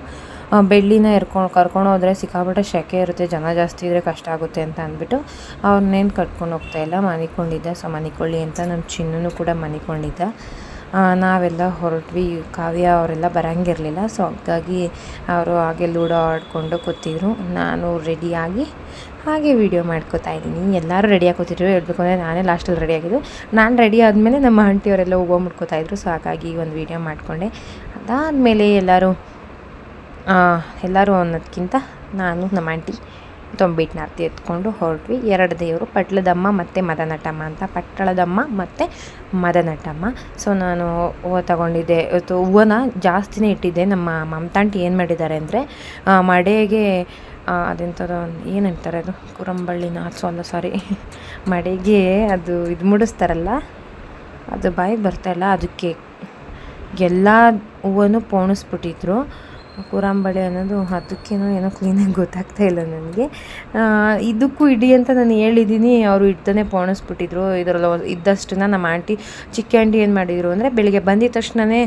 ಬೆಳ್ಳಿನ ಎರ್ಕೊಂಡು ಕರ್ಕೊಂಡು ಹೋದರೆ ಸಿಕ್ಕಾಪಟ್ಟೆ ಶೆಕೆ ಇರುತ್ತೆ. ಜನ ಜಾಸ್ತಿ ಇದ್ದರೆ ಕಷ್ಟ ಆಗುತ್ತೆ ಅಂತ ಅಂದ್ಬಿಟ್ಟು ಅವ್ರನ್ನೇನು ಕಟ್ಕೊಂಡು ಹೋಗ್ತಾಯಿಲ್ಲ ಮನಿಕೊಂಡಿದ್ದೆ ಸೊ ಮನಿಕೊಳ್ಳಿ ಅಂತ ನಮ್ಮ ಚಿನ್ನೂ ಕೂಡ ಮನಿಕೊಂಡಿದ್ದ ನಾವೆಲ್ಲ ಹೊರಟ್ವಿ. ಕಾವ್ಯ ಅವರೆಲ್ಲ ಬರಂಗಿರಲಿಲ್ಲ. ಸೊ ಹಾಗಾಗಿ ಅವರು ಹಾಗೆ ಲೂಡೋ ಆಡಿಕೊಂಡು ಕೂತಿದ್ರು. ನಾನು ರೆಡಿಯಾಗಿ ಹಾಗೆ ವೀಡಿಯೋ ಮಾಡ್ಕೋತಾ ಇದ್ದೀನಿ. ಎಲ್ಲರೂ ರೆಡಿ ಕೂತಿದ್ರು ಹೇಳ್ಬೇಕು ಅಂದರೆ ನಾನೇ ಲಾಸ್ಟಲ್ಲಿ ರೆಡಿ ಆಗಿದ್ದು. ನಾನು ರೆಡಿ ಆದಮೇಲೆ ನಮ್ಮ ಆಂಟಿಯವರೆಲ್ಲ ಹೋಗೋ ಮುಟ್ಕೋತಾ ಇದ್ರು. ಸೊ ಹಾಗಾಗಿ ಒಂದು ವೀಡಿಯೋ ಮಾಡಿಕೊಂಡೆ. ಅದಾದಮೇಲೆ ಎಲ್ಲರೂ ಎಲ್ಲರೂ ಅನ್ನೋದಕ್ಕಿಂತ ನಾನು ನಮ್ಮ ಆಂಟಿ ತೊಂಬಿಟ್ಟನ ನಾರ್ತಿ ಎತ್ಕೊಂಡು ಹೊರಟ್ವಿ. ಎರಡು ದೇವರು, ಪಟ್ಲದಮ್ಮ ಮತ್ತು ಮದನಟಮ್ಮ ಅಂತ. ಪಟ್ಟಳದಮ್ಮ ಮತ್ತು ಮದನಟಮ್ಮ. ಸೊ ನಾನು ಹೂವು ತಗೊಂಡಿದ್ದೆ. ಇವತ್ತು ಹೂವನ ಜಾಸ್ತಿನೇ ಇಟ್ಟಿದ್ದೆ. ನಮ್ಮ ಮಮತಾಂಟಿ ಏನು ಮಾಡಿದ್ದಾರೆ ಅಂದರೆ ಮಡೆಗೆ ಅದೆಂಥದ್ದು ಏನು ಅಂತಾರೆ ಅದು? ಕುರಂಬಳ್ಳಿನ ಸೊ ಅಲ್ಲ ಸಾರಿ. ಮಡೆಗೆ ಅದು ಇದು ಮುಡಿಸ್ತಾರಲ್ಲ, ಅದು ಬಾಯಿಗೆ ಬರ್ತಾಯಿಲ್ಲ ಅದಕ್ಕೆ ಎಲ್ಲ ಹೂವನ್ನು ಪೋಣಿಸ್ಬಿಟ್ಟಿದ್ರು. ಕೂರಂಬಳಿ ಅನ್ನೋದು ಅದಕ್ಕೇನೋ ಏನೋ ಕ್ಲೀನಾಗಿ ಗೊತ್ತಾಗ್ತಾ ಇಲ್ಲ ನನಗೆ. ಇದಕ್ಕೂ ಇಡಿ ಅಂತ ನಾನು ಹೇಳಿದ್ದೀನಿ. ಅವರು ಇಡ್ತಾನೆ ಪೋಣಿಸ್ಬಿಟ್ಟಿದ್ರು. ಇದರಲ್ಲಿ ಇದ್ದಷ್ಟನ್ನ ನಮ್ಮ ಆಂಟಿ ಚಿಕ್ಕ ಆಂಟಿ ಏನು ಮಾಡಿದರು ಅಂದರೆ ಬೆಳಿಗ್ಗೆ ಬಂದಿದ ತಕ್ಷಣವೇ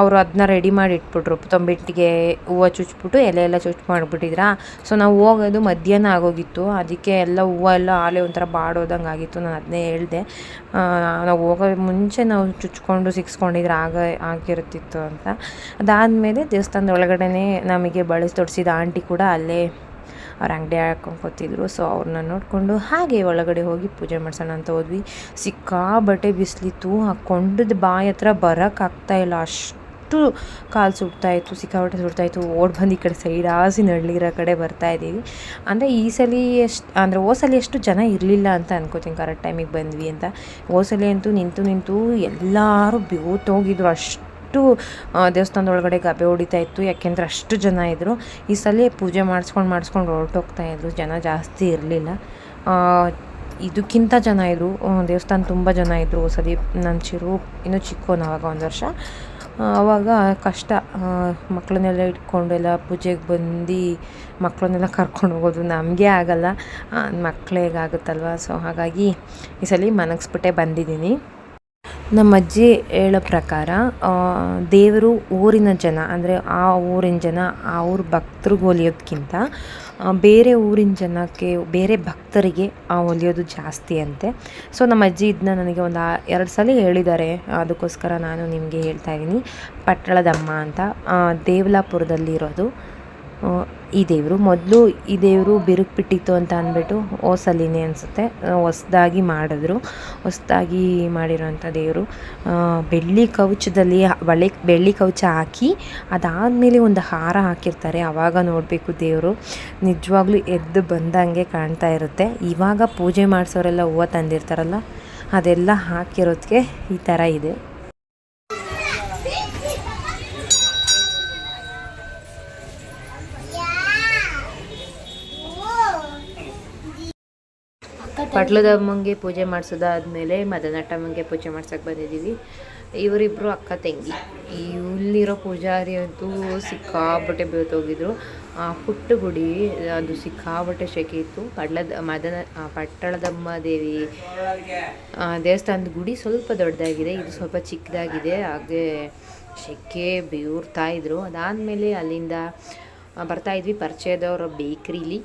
ಅವರು ಅದನ್ನ ರೆಡಿ ಮಾಡಿ ಇಟ್ಬಿಟ್ರು. ತೊಂಬೆಟ್ಟಿಗೆ ಹೂವು ಚುಚ್ಬಿಟ್ಟು ಎಲೆ ಎಲ್ಲ ಚುಚ್ ಮಾಡಿಬಿಟ್ಟಿದ್ರಾ. ಸೊ ನಾವು ಹೋಗೋದು ಮಧ್ಯಾಹ್ನ ಆಗೋಗಿತ್ತು. ಅದಕ್ಕೆ ಎಲ್ಲ ಹೂವು ಎಲ್ಲ ಆಲೆ ಒಂಥರ ಬಾಡೋದಂಗೆ ಆಗಿತ್ತು. ನಾನು ಅದನ್ನೇ ಹೇಳಿದೆ. ನಾವು ಹೋಗೋ ಮುಂಚೆ ನಾವು ಚುಚ್ಕೊಂಡು, ಸಿಕ್ಸ್ಕೊಂಡಿದ್ರೆ ಆಗ ಆಗಿರುತ್ತಿತ್ತು ಅಂತ. ಅದಾದಮೇಲೆ ದೇವಸ್ಥಾನದ ಒಳಗಡೆನೇ ನಮಗೆ ಬಳಸಿ ತೊಡಿಸಿದ ಆಂಟಿ ಕೂಡ ಅಲ್ಲೇ ಅವ್ರ ಅಂಗಡಿ ಹಾಕೊಂಡು ಕೂತಿದ್ರು. ಸೊ ಅವ್ರನ್ನ ನೋಡಿಕೊಂಡು ಹಾಗೆ ಒಳಗಡೆ ಹೋಗಿ ಪೂಜೆ ಮಾಡ್ಸೋಣ ಅಂತ ಹೋದ್ವಿ. ಸಿಕ್ಕಾಬಟ್ಟೆ ಬಿಸಿಲಿತ್ತು. ಆ ಕೊಂಡದ ಬಾಯಿ ಹತ್ರ ಬರೋಕ್ಕಾಗ್ತಾ ಇಲ್ಲ. ಅಷ್ಟು ಕಾಲು ಸುಡ್ತಾಯಿತ್ತು ಸಿಕ್ಕಾಬಟ್ಟೆ ಸುಡ್ತಾಯಿತ್ತು ಓಡಿ ಬಂದು ಈ ಕಡೆ ಸೈಡ್ ಆಸಿ ನಳ್ಳಿರೋ ಕಡೆ ಬರ್ತಾ ಇದ್ದೀವಿ. ಅಂದರೆ ಈ ಸಲ ಎಷ್ಟು, ಅಂದರೆ ಓ ಸಲ ಎಷ್ಟು ಜನ ಇರಲಿಲ್ಲ ಅಂತ ಅನ್ಕೋತೀನಿ. ಕರೆಕ್ಟ್ ಟೈಮಿಗೆ ಬಂದ್ವಿ ಅಂತ. ಓ ಸಲ ಅಂತೂ ನಿಂತು ನಿಂತು ಎಲ್ಲರೂ ಬೇವತ್ತೋಗಿದ್ರು ಅಷ್ಟು ಆ, ದೇವಸ್ಥಾನದ ಒಳಗಡೆ ಗಬೆ ಹೊಡಿತಾ ಇತ್ತು. ಯಾಕೆಂದ್ರೆ ಅಷ್ಟು ಜನ ಇದ್ದರು ಈ ಸಲ ಪೂಜೆ ಮಾಡಿಸ್ಕೊಂಡು ಮಾಡಿಸ್ಕೊಂಡು ಹೊರಟೋಗ್ತಾ ಇದ್ರು. ಜನ ಜಾಸ್ತಿ ಇರಲಿಲ್ಲ. ಇದಕ್ಕಿಂತ ಜನ ಇದ್ದರು ದೇವಸ್ಥಾನ ತುಂಬ ಜನ ಇದ್ದರು ಸರಿ ನನ್ನ ಚಿರು ಇನ್ನೂ ಚಿಕ್ಕವನು ಆವಾಗ ಒಂದು ವರ್ಷ. ಆವಾಗ ಕಷ್ಟ. ಮಕ್ಕಳನ್ನೆಲ್ಲ ಇಟ್ಕೊಂಡೆಲ್ಲ ಪೂಜೆಗೆ ಬಂದು ಮಕ್ಕಳನ್ನೆಲ್ಲ ಕರ್ಕೊಂಡು ಹೋಗೋದು ನಮಗೆ ಆಗಲ್ಲ. ಮಕ್ಕಳಿಗಾಗುತ್ತಲ್ವ ಸೊ ಹಾಗಾಗಿ ಈ ಸಲ ಮನಗಿಸ್ಬಿಟ್ಟೆ ಬಂದಿದ್ದೀನಿ. ನಮ್ಮ ಅಜ್ಜಿ ಹೇಳೋ ಪ್ರಕಾರ ದೇವರು ಊರಿನ ಜನ, ಅಂದರೆ ಆ ಊರಿನ ಜನ, ಆ ಊರ ಭಕ್ತರಿಗೆ ಒಲಿಯೋದಕ್ಕಿಂತ ಬೇರೆ ಊರಿನ ಜನಕ್ಕೆ, ಬೇರೆ ಭಕ್ತರಿಗೆ ಆ ಒಲಿಯೋದು ಜಾಸ್ತಿ ಅಂತೆ. ಸೊ ನಮ್ಮ ಅಜ್ಜಿ ಇದನ್ನ ನನಗೆ ಒಂದು ಎರಡು ಸಲ ಹೇಳಿದ್ದಾರೆ. ಅದಕ್ಕೋಸ್ಕರ ನಾನು ನಿಮಗೆ ಹೇಳ್ತಾ ಇದ್ದೀನಿ. ಪಟ್ಟಳದಮ್ಮ ಅಂತ ದೇವಲಾಪುರದಲ್ಲಿರೋದು. ಈ ದೇವರು. ಮೊದಲು ಈ ದೇವರು ಬಿರುಕು ಬಿಟ್ಟಿತ್ತು ಅಂತ ಅಂದ್ಬಿಟ್ಟು ಓಸಲಿನೇ ಅನಿಸುತ್ತೆ. ಹೊಸ್ದಾಗಿ ಮಾಡಿದ್ರು. ಹೊಸ್ದಾಗಿ ಮಾಡಿರೋಂಥ ದೇವರು. ಬೆಳ್ಳಿ ಕವಚದಲ್ಲಿ ಬಳೆ ಬೆಳ್ಳಿ ಕವಚ ಹಾಕಿ ಅದಾದಮೇಲೆ ಒಂದು ಹಾರ ಹಾಕಿರ್ತಾರೆ. ಆವಾಗ ನೋಡಬೇಕು ದೇವರು. ನಿಜವಾಗ್ಲೂ ಎದ್ದು ಬಂದಂಗೆ ಕಾಣ್ತಾ ಇರುತ್ತೆ. ಇವಾಗ ಪೂಜೆ ಮಾಡಿಸೋರೆಲ್ಲ ಹೂವು ತಂದಿರ್ತಾರಲ್ಲ, ಅದೆಲ್ಲ ಹಾಕಿರೋದಕ್ಕೆ ಈ ಥರ ಇದೆ. ಪಟ್ಲದಮ್ಮಂಗೆ ಪೂಜೆ ಮಾಡಿಸೋದಾದ್ಮೇಲೆ ಮದನಟ್ಟಮ್ಮಂಗೆ ಪೂಜೆ ಮಾಡ್ಸೋಕ್ಕೆ ಬಂದಿದ್ದೀವಿ. ಇವರಿಬ್ಬರು ಅಕ್ಕ ತಂಗಿ. ಇಲ್ಲಿರೋ ಪೂಜಾರಿ ಅಂತೂ ಸಿಕ್ಕಾಬಟ್ಟೆ ಬೀಳ್ತೋಗಿದ್ರು. ಆ ಪುಟ್ಟ ಗುಡಿ ಅದು ಸಿಕ್ಕಾಬಟ್ಟೆ ಶೆಕೆ ಇತ್ತು. ಪಡ್ಲದ ಮದನ ಪಟ್ಟಳದಮ್ಮ ದೇವಿ ದೇವಸ್ಥಾನದ ಗುಡಿ ಸ್ವಲ್ಪ ದೊಡ್ಡದಾಗಿದೆ. ಇದು ಸ್ವಲ್ಪ ಚಿಕ್ಕದಾಗಿದೆ. ಹಾಗೆ ಶೆಕೆ ಬೇವ್ರ್ತಾ ಇದ್ರು. ಅದಾದಮೇಲೆ ಅಲ್ಲಿಂದ ಬರ್ತಾಯಿದ್ವಿ ಪರಿಚಯದವ್ರ ಬೇಕ್ರಿಲಿ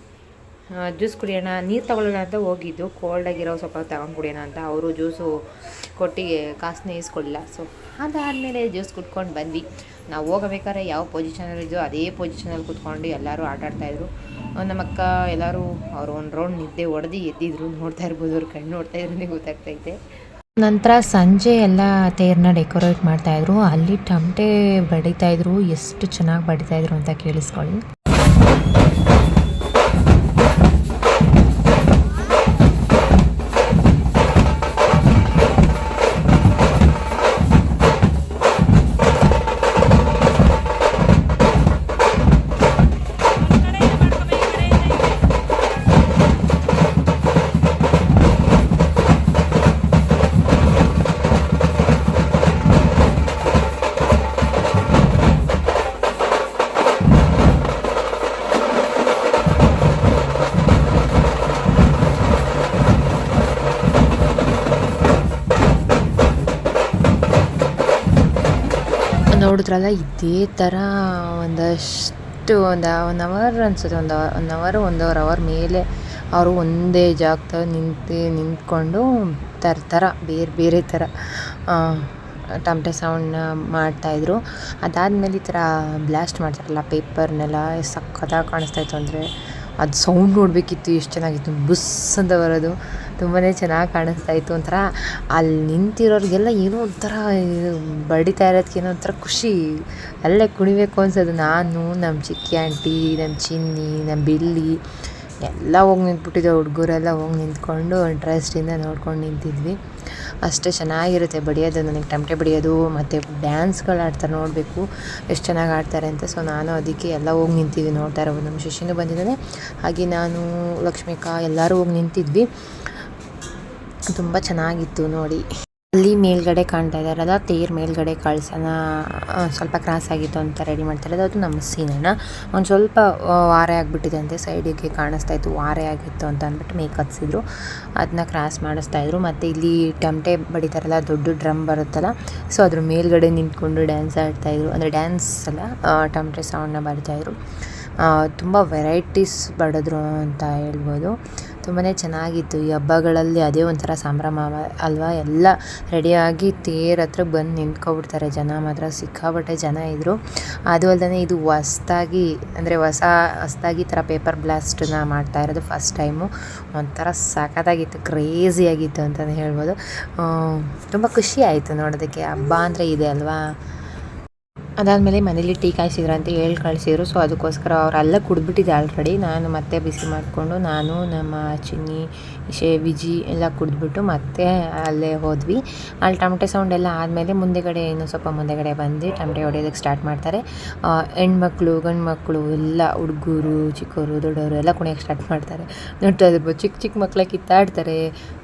ಜ್ಯೂಸ್ ಕುಡಿಯೋಣ, ನೀರು ತಗೊಳ್ಳೋಣ ಅಂತ ಹೋಗಿದ್ದು. ಕೋಲ್ಡಾಗಿರೋ ಸ್ವಲ್ಪ ತಗೊಂಡು ಕುಡಿಯೋಣ ಅಂತ. ಅವರು ಜ್ಯೂಸು ಕೊಟ್ಟಿಗೆ ಕಾಸನ್ನ ಇಸ್ಕೊಳ್ಳಿಲ್ಲ ಸೊ ಅದಾದಮೇಲೆ ಜ್ಯೂಸ್ ಕುಟ್ಕೊಂಡು ಬಂದ್ವಿ. ನಾವು ಹೋಗಬೇಕಾದ್ರೆ ಯಾವ ಪೊಸಿಷನಲ್ಲಿ ಇದೆಯೋ ಅದೇ ಪೊಸಿಷನಲ್ಲಿ ಕುತ್ಕೊಂಡು ಎಲ್ಲರೂ ಆಟ ಆಡ್ತಾಯಿದ್ರು ನಮ್ಮ ಅಕ್ಕ ಎಲ್ಲರೂ ಅವರು ಒಂದು ರೌಂಡ್ ನಿದ್ದೆ ಹೊಡೆದು ಎದ್ದಿದ್ರು. ನೋಡ್ತಾ ಇರ್ಬೋದು, ಅವ್ರು ಕಣ್ಣು ನೋಡ್ತಾ ಇದ್ರೆ ಗೊತ್ತಾಗ್ತೈತೆ. ನಂತರ ಸಂಜೆ ಎಲ್ಲ ತೇರನ್ನ ಡೆಕೋರೇಟ್ ಮಾಡ್ತಾಯಿದ್ರು ಅಲ್ಲಿ ಟಮಟೆ ಬಡಿತಾಯಿದ್ರು ಎಷ್ಟು ಚೆನ್ನಾಗಿ ಬಡಿತಾಯಿದ್ರು ಅಂತ ಕೇಳಿಸ್ಕೊಳ್ಳಿ. ನೋಡಿದ್ರಲ್ಲ, ಇದೇ ಥರ ಒಂದಷ್ಟು ಒಂದು ಒನ್ ಅವರ್ ಅನ್ಸುತ್ತೆ, ಒಂದು ಒನ್ ಅವರ್ ಒಂದೂವರೆ ಅವರ್ ಮೇಲೆ ಅವರು ಒಂದೇ ಜಾಗದಲ್ಲಿ ನಿಂತು, ನಿಂತ್ಕೊಂಡು ತರ್ತಾರ ಬೇರೆ ಬೇರೆ ಥರ ಟಮಟೆ ಸೌಂಡ್ನ ಮಾಡ್ತಾಯಿದ್ರು ಅದಾದಮೇಲೆ ಈ ಥರ ಬ್ಲಾಸ್ಟ್ ಮಾಡ್ತಾರಲ್ಲ ಪೇಪರ್ನೆಲ್ಲ ಸಖತ್ತಾಗಿ ಕಾಣಿಸ್ತಾಯಿತ್ತು ಅಂದರೆ ಅದು ಸೌಂಡ್ ನೋಡಬೇಕಿತ್ತು, ಎಷ್ಟು ಚೆನ್ನಾಗಿತ್ತು. ಬುಸ್ ಅಂತ ಬರೋದು. ತುಂಬಾ ಚೆನ್ನಾಗಿ ಕಾಣಿಸ್ತಾ ಇತ್ತು ಒಂಥರ. ಅಲ್ಲಿ ನಿಂತಿರೋರಿಗೆಲ್ಲ ಏನೋ ಒಂಥರ ಬಡಿತಾ ಇರೋದಕ್ಕೆ ಏನೋ ಒಂಥರ ಖುಷಿ. ಅಲ್ಲೇ ಕುಣಿಬೇಕು ಅನ್ಸೋದು. ನಾನು ನಮ್ಮ ಚಿಕ್ಕಿ ಆಂಟಿ ನಮ್ಮ ಚಿನ್ನಿ ನಮ್ಮ ಬಿಲ್ಲಿ. ಎಲ್ಲ ಹೋಗಿ ನಿಂತ್ಬಿಟ್ಟಿದ್ದೆ ಹುಡುಗರೆಲ್ಲ ಹೋಗಿ ನಿಂತ್ಕೊಂಡು ಇಂಟ್ರೆಸ್ಟಿಂದ ನೋಡ್ಕೊಂಡು ನಿಂತಿದ್ವಿ. ಅಷ್ಟೇ ಚೆನ್ನಾಗಿರುತ್ತೆ ಬಡಿಯೋದು, ನನಗೆ ಟಮಟೆ ಬಡಿಯೋದು, ಮತ್ತು ಡ್ಯಾನ್ಸ್ಗಳು ಆಡ್ತಾರೆ ನೋಡಬೇಕು, ಎಷ್ಟು ಚೆನ್ನಾಗಿ ಆಡ್ತಾರೆ ಅಂತ. ಸೊ ನಾನು ಅದಕ್ಕೆ ಎಲ್ಲ ಹೋಗಿ ನಿಂತಿದ್ವಿ ನೋಡ್ತಾ ಇರೋದು ನಮ್ಮ ಶಿಷ್ಯನೂ ಬಂದಿದ್ದಾನೆ. ಹಾಗೆ ನಾನು, ಲಕ್ಷ್ಮಿಕಾ ಎಲ್ಲರೂ ಹೋಗಿ ನಿಂತಿದ್ವಿ. ತುಂಬ ಚೆನ್ನಾಗಿತ್ತು ನೋಡಿ. ಅಲ್ಲಿ ಮೇಲ್ಗಡೆ ಕಾಣ್ತಾ ಇದ್ದಾರಲ್ಲ ತೇರ್ ಮೇಲ್ಗಡೆ ಕಳ್ಸೋಣ ಸ್ವಲ್ಪ ಕ್ರಾಸ್ ಆಗಿತ್ತು ಅಂತ ರೆಡಿ ಮಾಡ್ತಾರೆ. ಅದು ನಮ್ಮ ಸೀನಣ್ಣ ಒಂದು ಸ್ವಲ್ಪ ವಾರೆ ಆಗಿಬಿಟ್ಟಿದೆ ಸೈಡಿಗೆ ಕಾಣಿಸ್ತಾ ಇತ್ತು. ವಾರೆ ಆಗಿತ್ತು ಅಂತ ಅಂದ್ಬಿಟ್ಟು ಮೇಕ್ ಹತ್ಸಿದ್ರು ಅದನ್ನ ಕ್ರಾಸ್ ಮಾಡಿಸ್ತಾ ಇದ್ರು. ಮತ್ತು ಇಲ್ಲಿ ಟಮಟೆ ಬಡಿತಾರಲ್ಲ, ದೊಡ್ಡ ಡ್ರಮ್ ಬರುತ್ತಲ್ಲ. ಸೊ ಅದ್ರ ಮೇಲ್ಗಡೆ ನಿಂತ್ಕೊಂಡು ಡ್ಯಾನ್ಸ್ ಆಡ್ತಾಯಿದ್ರು ಅಂದರೆ ಡ್ಯಾನ್ಸ್ ಅಲ್ಲ ಟಮಟೆ ಸೌಂಡನ್ನ ಬರ್ತಾಯಿದ್ರು ತುಂಬ ವೆರೈಟೀಸ್ ಬಡಿದ್ರು ಅಂತ ಹೇಳ್ಬೋದು. ತುಂಬಾ ಚೆನ್ನಾಗಿತ್ತು. ಈ ಹಬ್ಬಗಳಲ್ಲಿ ಅದೇ ಒಂಥರ ಸಂಭ್ರಮ ಅಲ್ವಾ? ಎಲ್ಲ ರೆಡಿಯಾಗಿ ತೇರ್ ಹತ್ರ ಬಂದು ನಿಂತ್ಕೊಬಿಡ್ತಾರೆ ಜನ, ಮಾತ್ರ ಸಿಕ್ಕಾಬಟ್ಟೆ ಜನ ಇದ್ದರು ಅದು ಅಲ್ಲದೆ ಇದು ಹೊಸ್ದಾಗಿ, ಅಂದರೆ ಹೊಸ, ಹೊಸ್ದಾಗಿ ಥರ ಪೇಪರ್ ಬ್ಲಾಸ್ಟನ್ನ ಮಾಡ್ತಾ ಇರೋದು ಫಸ್ಟ್ ಟೈಮು ಒಂಥರ ಸಖತ್ತಾಗಿತ್ತು ಕ್ರೇಜಿಯಾಗಿತ್ತು ಅಂತಲೇ ಹೇಳ್ಬೋದು. ತುಂಬ ಖುಷಿ ಆಯಿತು ನೋಡೋದಕ್ಕೆ. ಹಬ್ಬ ಅಂದರೆ ಇದೆ ಅಲ್ವಾ? ಅದಾದಮೇಲೆ ಮನೇಲಿ ಟೀ ಕಾಯಿಸಿದ್ರು ಅಂತ ಹೇಳಿ ಕಳಿಸಿದ್ರು. ಸೊ ಅದಕ್ಕೋಸ್ಕರ ಅವರೆಲ್ಲ ಅಲ್ಲೇ ಕುಡಿದ್ಬಿಟ್ಟಿದ್ದೆ ಆಲ್ರೆಡಿ ನಾನು ಮತ್ತೆ ಬಿಸಿ ಮಾಡಿಕೊಂಡು ನಾನು, ನಮ್ಮ ಚಿನ್ನಿ, ಶೇ, ವಿಜಿ ಎಲ್ಲ ಕುಡಿದ್ಬಿಟ್ಟು ಮತ್ತೆ ಅಲ್ಲೇ ಹೋದ್ವಿ. ಅಲ್ಲಿ ಟಮಟೆ ಸೌಂಡ್ ಎಲ್ಲ ಆದಮೇಲೆ ಮುಂದೆಗಡೆ, ಇನ್ನೂ ಸ್ವಲ್ಪ ಮುಂದೆಗಡೆ ಬಂದು ಟಮಟೆ ಹೊಡೆಯೋದಕ್ಕೆ ಸ್ಟಾರ್ಟ್ ಮಾಡ್ತಾರೆ. ಹೆಣ್ಮಕ್ಳು ಗಂಡು ಮಕ್ಕಳು ಎಲ್ಲ, ಹುಡುಗರು ಚಿಕ್ಕವರು ದೊಡ್ಡವರು ಎಲ್ಲ ಕುಣಿಯೋಕ್ಕೆ ಸ್ಟಾರ್ಟ್ ಮಾಡ್ತಾರೆ. ದೊಡ್ಡ ಚಿಕ್ಕ ಚಿಕ್ಕ ಮಕ್ಕಳ ಕಿತ್ತಾಡ್ತಾರೆ.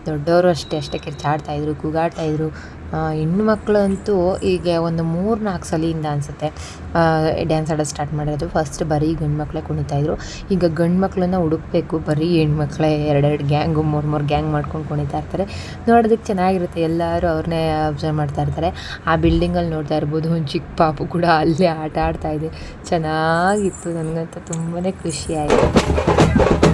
ದೊಡ್ಡವರು ಅಷ್ಟೇ ಅಷ್ಟೇ ಕಿರ್ಚಾಡ್ತಾಯಿದ್ರು ಕೂಗಾಡ್ತಾಯಿದ್ರು ಹೆಣ್ಣು ಮಕ್ಕಳಂತೂ ಈಗ ಒಂದು ಮೂರು ನಾಲ್ಕು ಸಲಿಯಿಂದ ಅನಿಸುತ್ತೆ. ಡ್ಯಾನ್ಸ್ ಆಡೋದು ಸ್ಟಾರ್ಟ್ ಮಾಡಿರೋದು. ಫಸ್ಟ್ ಬರೀ ಗಂಡು ಮಕ್ಕಳೇ ಕುಣಿತಾಯಿದ್ರು ಈಗ ಗಂಡು ಮಕ್ಕಳನ್ನ ಹುಡುಕ್ಬೇಕು. ಬರೀ ಹೆಣ್ಮಕ್ಳೇ ಎರಡೆರಡು ಗ್ಯಾಂಗು ಮೂರು ಮೂರು ಗ್ಯಾಂಗ್ ಮಾಡ್ಕೊಂಡು ಕುಣಿತಾ ಇರ್ತಾರೆ. ನೋಡೋದಕ್ಕೆ ಚೆನ್ನಾಗಿರುತ್ತೆ. ಎಲ್ಲರೂ ಅವ್ರನ್ನೇ ಅಬ್ಸರ್ವ್ ಮಾಡ್ತಾ ಇರ್ತಾರೆ. ಆ ಬಿಲ್ಡಿಂಗಲ್ಲಿ ನೋಡ್ತಾ ಇರ್ಬೋದು. ಒಂದು ಚಿಕ್ಕ ಪಾಪು ಕೂಡ ಅಲ್ಲೇ ಆಟ ಆಡ್ತಾ ಇದೆ. ಚೆನ್ನಾಗಿತ್ತು. ನನಗಂತೂ ತುಂಬಾ ಖುಷಿ ಆಯಿತು.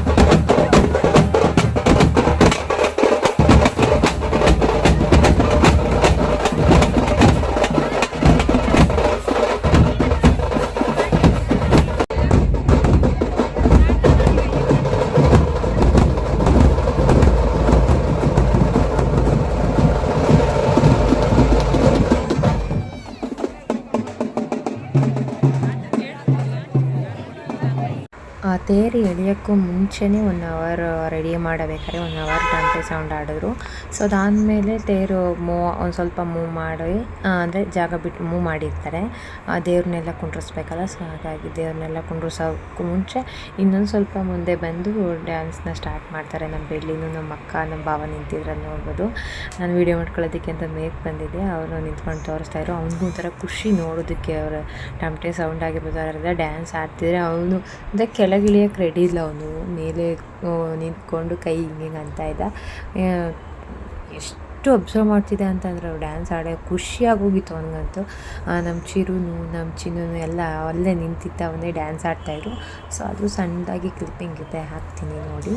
ಎಳೆಯೋಕ್ಕೂ ಮುಂಚೆನೇ ಒನ್ ಅವರ್ ರೆಡಿ ಮಾಡಬೇಕಾದ್ರೆ ಒನ್ ಅವರ್ ಗಂಟೆ ಸೌಂಡ್ ಆಡಿದ್ರು ಸೊ ಅದಾದಮೇಲೆ ತೇರು ಮೂವ್ ಒಂದು ಸ್ವಲ್ಪ ಮೂವ್ ಮಾಡಿ ಅಂದರೆ ಜಾಗ ಬಿಟ್ಟು ಮೂವ್ ಮಾಡಿರ್ತಾರೆ. ಆ, ದೇವ್ರನ್ನೆಲ್ಲ ಕುಂಡ್ರಿಸ್ಬೇಕಲ್ಲ, ಸೊ ಹಾಗಾಗಿ ದೇವ್ರನ್ನೆಲ್ಲ ಕುಂಡ್ರಿಸೋಕ್ಕೂ ಮುಂಚೆ ಇನ್ನೊಂದು ಸ್ವಲ್ಪ ಮುಂದೆ ಬಂದು ಡ್ಯಾನ್ಸ್ನ ಸ್ಟಾರ್ಟ್ ಮಾಡ್ತಾರೆ. ನಮ್ಮ ಬೆಳ್ಳಿನೂ ನಮ್ಮ ಅಕ್ಕ ನಮ್ಮ ಭಾವ ನಿಂತಿದ್ರಲ್ಲಿ ನೋಡ್ಬೋದು. ನಾನು ವೀಡಿಯೋ ಮಾಡ್ಕೊಳ್ಳೋದಕ್ಕೆ ಅಂತ ಮೇಕ್ ಬಂದಿದ್ದೆ ಅವರು ನಿಂತ್ಕೊಂಡು ತೋರಿಸ್ತಾ ಇದ್ರು. ಅವ್ನಿಗೂ ಒಂಥರ ಖುಷಿ ನೋಡೋದಕ್ಕೆ ಅವರ ಟಮಟೆ ಸೌಂಡ್ ಆಗಿರ್ಬೋದು. ಅವರೆಲ್ಲ ಡ್ಯಾನ್ಸ್ ಆಡ್ತಿದ್ರೆ ಅವನು, ಅಂದರೆ ಕೆಳಗಿಳಿಯೋಕೆ ರೆಡಿ ಇಲ್ಲ ಅವನು. ಮೇಲೆ ನಿಂತ್ಕೊಂಡು ಕೈ ಹಿಂಗೆ ಅಂತ ಇದ್ದ. ಎಷ್ಟು ಅಬ್ಸರ್ವ್ ಮಾಡ್ತಿದ್ದೆ ಅಂತಂದ್ರೆ ಅವ್ರು ಡ್ಯಾನ್ಸ್ ಆಡೋ ಖುಷಿಯಾಗೋಗಿತ್ತು ಅವನಿಗಂತೂ. ನಮ್ಮ ಚಿರುನು ನಮ್ಮ ಚಿನ್ನೂ ಎಲ್ಲ ಅಲ್ಲೇ ನಿಂತಿದ್ದ ಅವನೇ ಡ್ಯಾನ್ಸ್ ಆಡ್ತಾಯಿದ್ರು ಸೊ, ಅದು ಸಣ್ಣದಾಗಿ ಕ್ಲಿಪ್ಪಿಂಗ್ ಇದೆ, ಹಾಕ್ತೀನಿ ನೋಡಿ.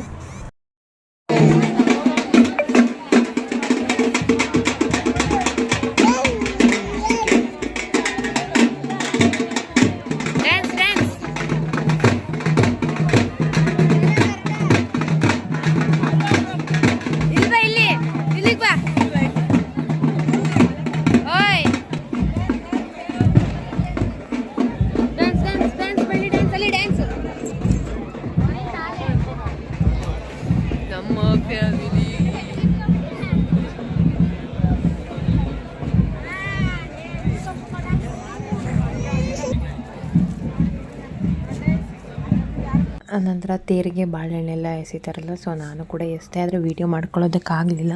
ನಂತರ ತೇರಿಗೆ ಬಾಳೆಹಣ್ಣೆಲ್ಲ ಎಸಿತಾರಲ್ಲ ಸೊ ನಾನು ಕೂಡ ಎಷ್ಟೇ ಆದರೆ ವೀಡಿಯೋ ಮಾಡ್ಕೊಳ್ಳೋದಕ್ಕಾಗಲಿಲ್ಲ.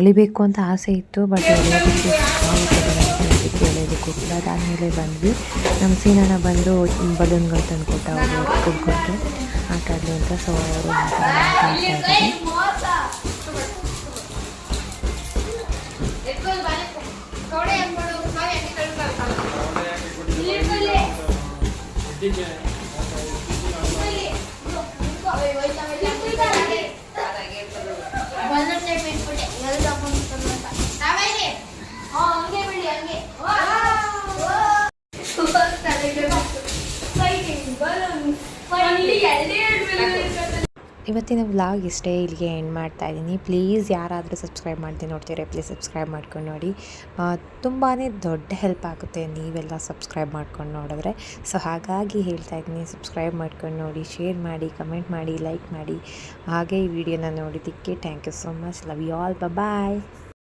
ಎಳಿಬೇಕು ಅಂತ ಆಸೆ ಇತ್ತು ಬಟ್ ಎಳೆಯೋದಕ್ಕೆ ಕೂಡ. ಅದಾದಮೇಲೆ ಬಂದ್ವಿ. ನಮ್ಮ ಸೀನಾನ ಬಂದು ಬಲೂನ್ಗಳು ತಂದು ಕೊಟ್ಟ ಅವರು ಹುಡ್ಕೊಟ್ಟು ಆಟ ಆಡಲಿ ಅಂತ ಸೊ ಅವರು ಆಟ ಕವಡೆ ಇವತ್ತಿನ ವ್ಲಾಗ್ ಇಷ್ಟೇ, ಇಲ್ಲಿಗೆ ಎಂಡ್ ಮಾಡ್ತಾ ಇದ್ದೀನಿ. ಪ್ಲೀಸ್ ಯಾರಾದರೂ ಸಬ್ಸ್ಕ್ರೈಬ್ ಮಾಡ್ತೀನಿ ನೋಡ್ತೀರಾ ಪ್ಲೀಸ್ ಸಬ್ಸ್ಕ್ರೈಬ್ ಮಾಡ್ಕೊಂಡು ನೋಡಿ. ತುಂಬಾ ದೊಡ್ಡ ಹೆಲ್ಪ್ ಆಗುತ್ತೆ ನೀವೆಲ್ಲ ಸಬ್ಸ್ಕ್ರೈಬ್ ಮಾಡ್ಕೊಂಡು ನೋಡಿದ್ರೆ. ಸೊ ಹಾಗಾಗಿ ಹೇಳ್ತಾ ಇದ್ದೀನಿ ಸಬ್ಸ್ಕ್ರೈಬ್ ಮಾಡ್ಕೊಂಡು ನೋಡಿ ಶೇರ್ ಮಾಡಿ ಕಮೆಂಟ್ ಮಾಡಿ ಲೈಕ್ ಮಾಡಿ. ಹಾಗೆ ಈ ವಿಡಿಯೋನ ನೋಡಿದ್ದಕ್ಕೆ thank you so much love you all bye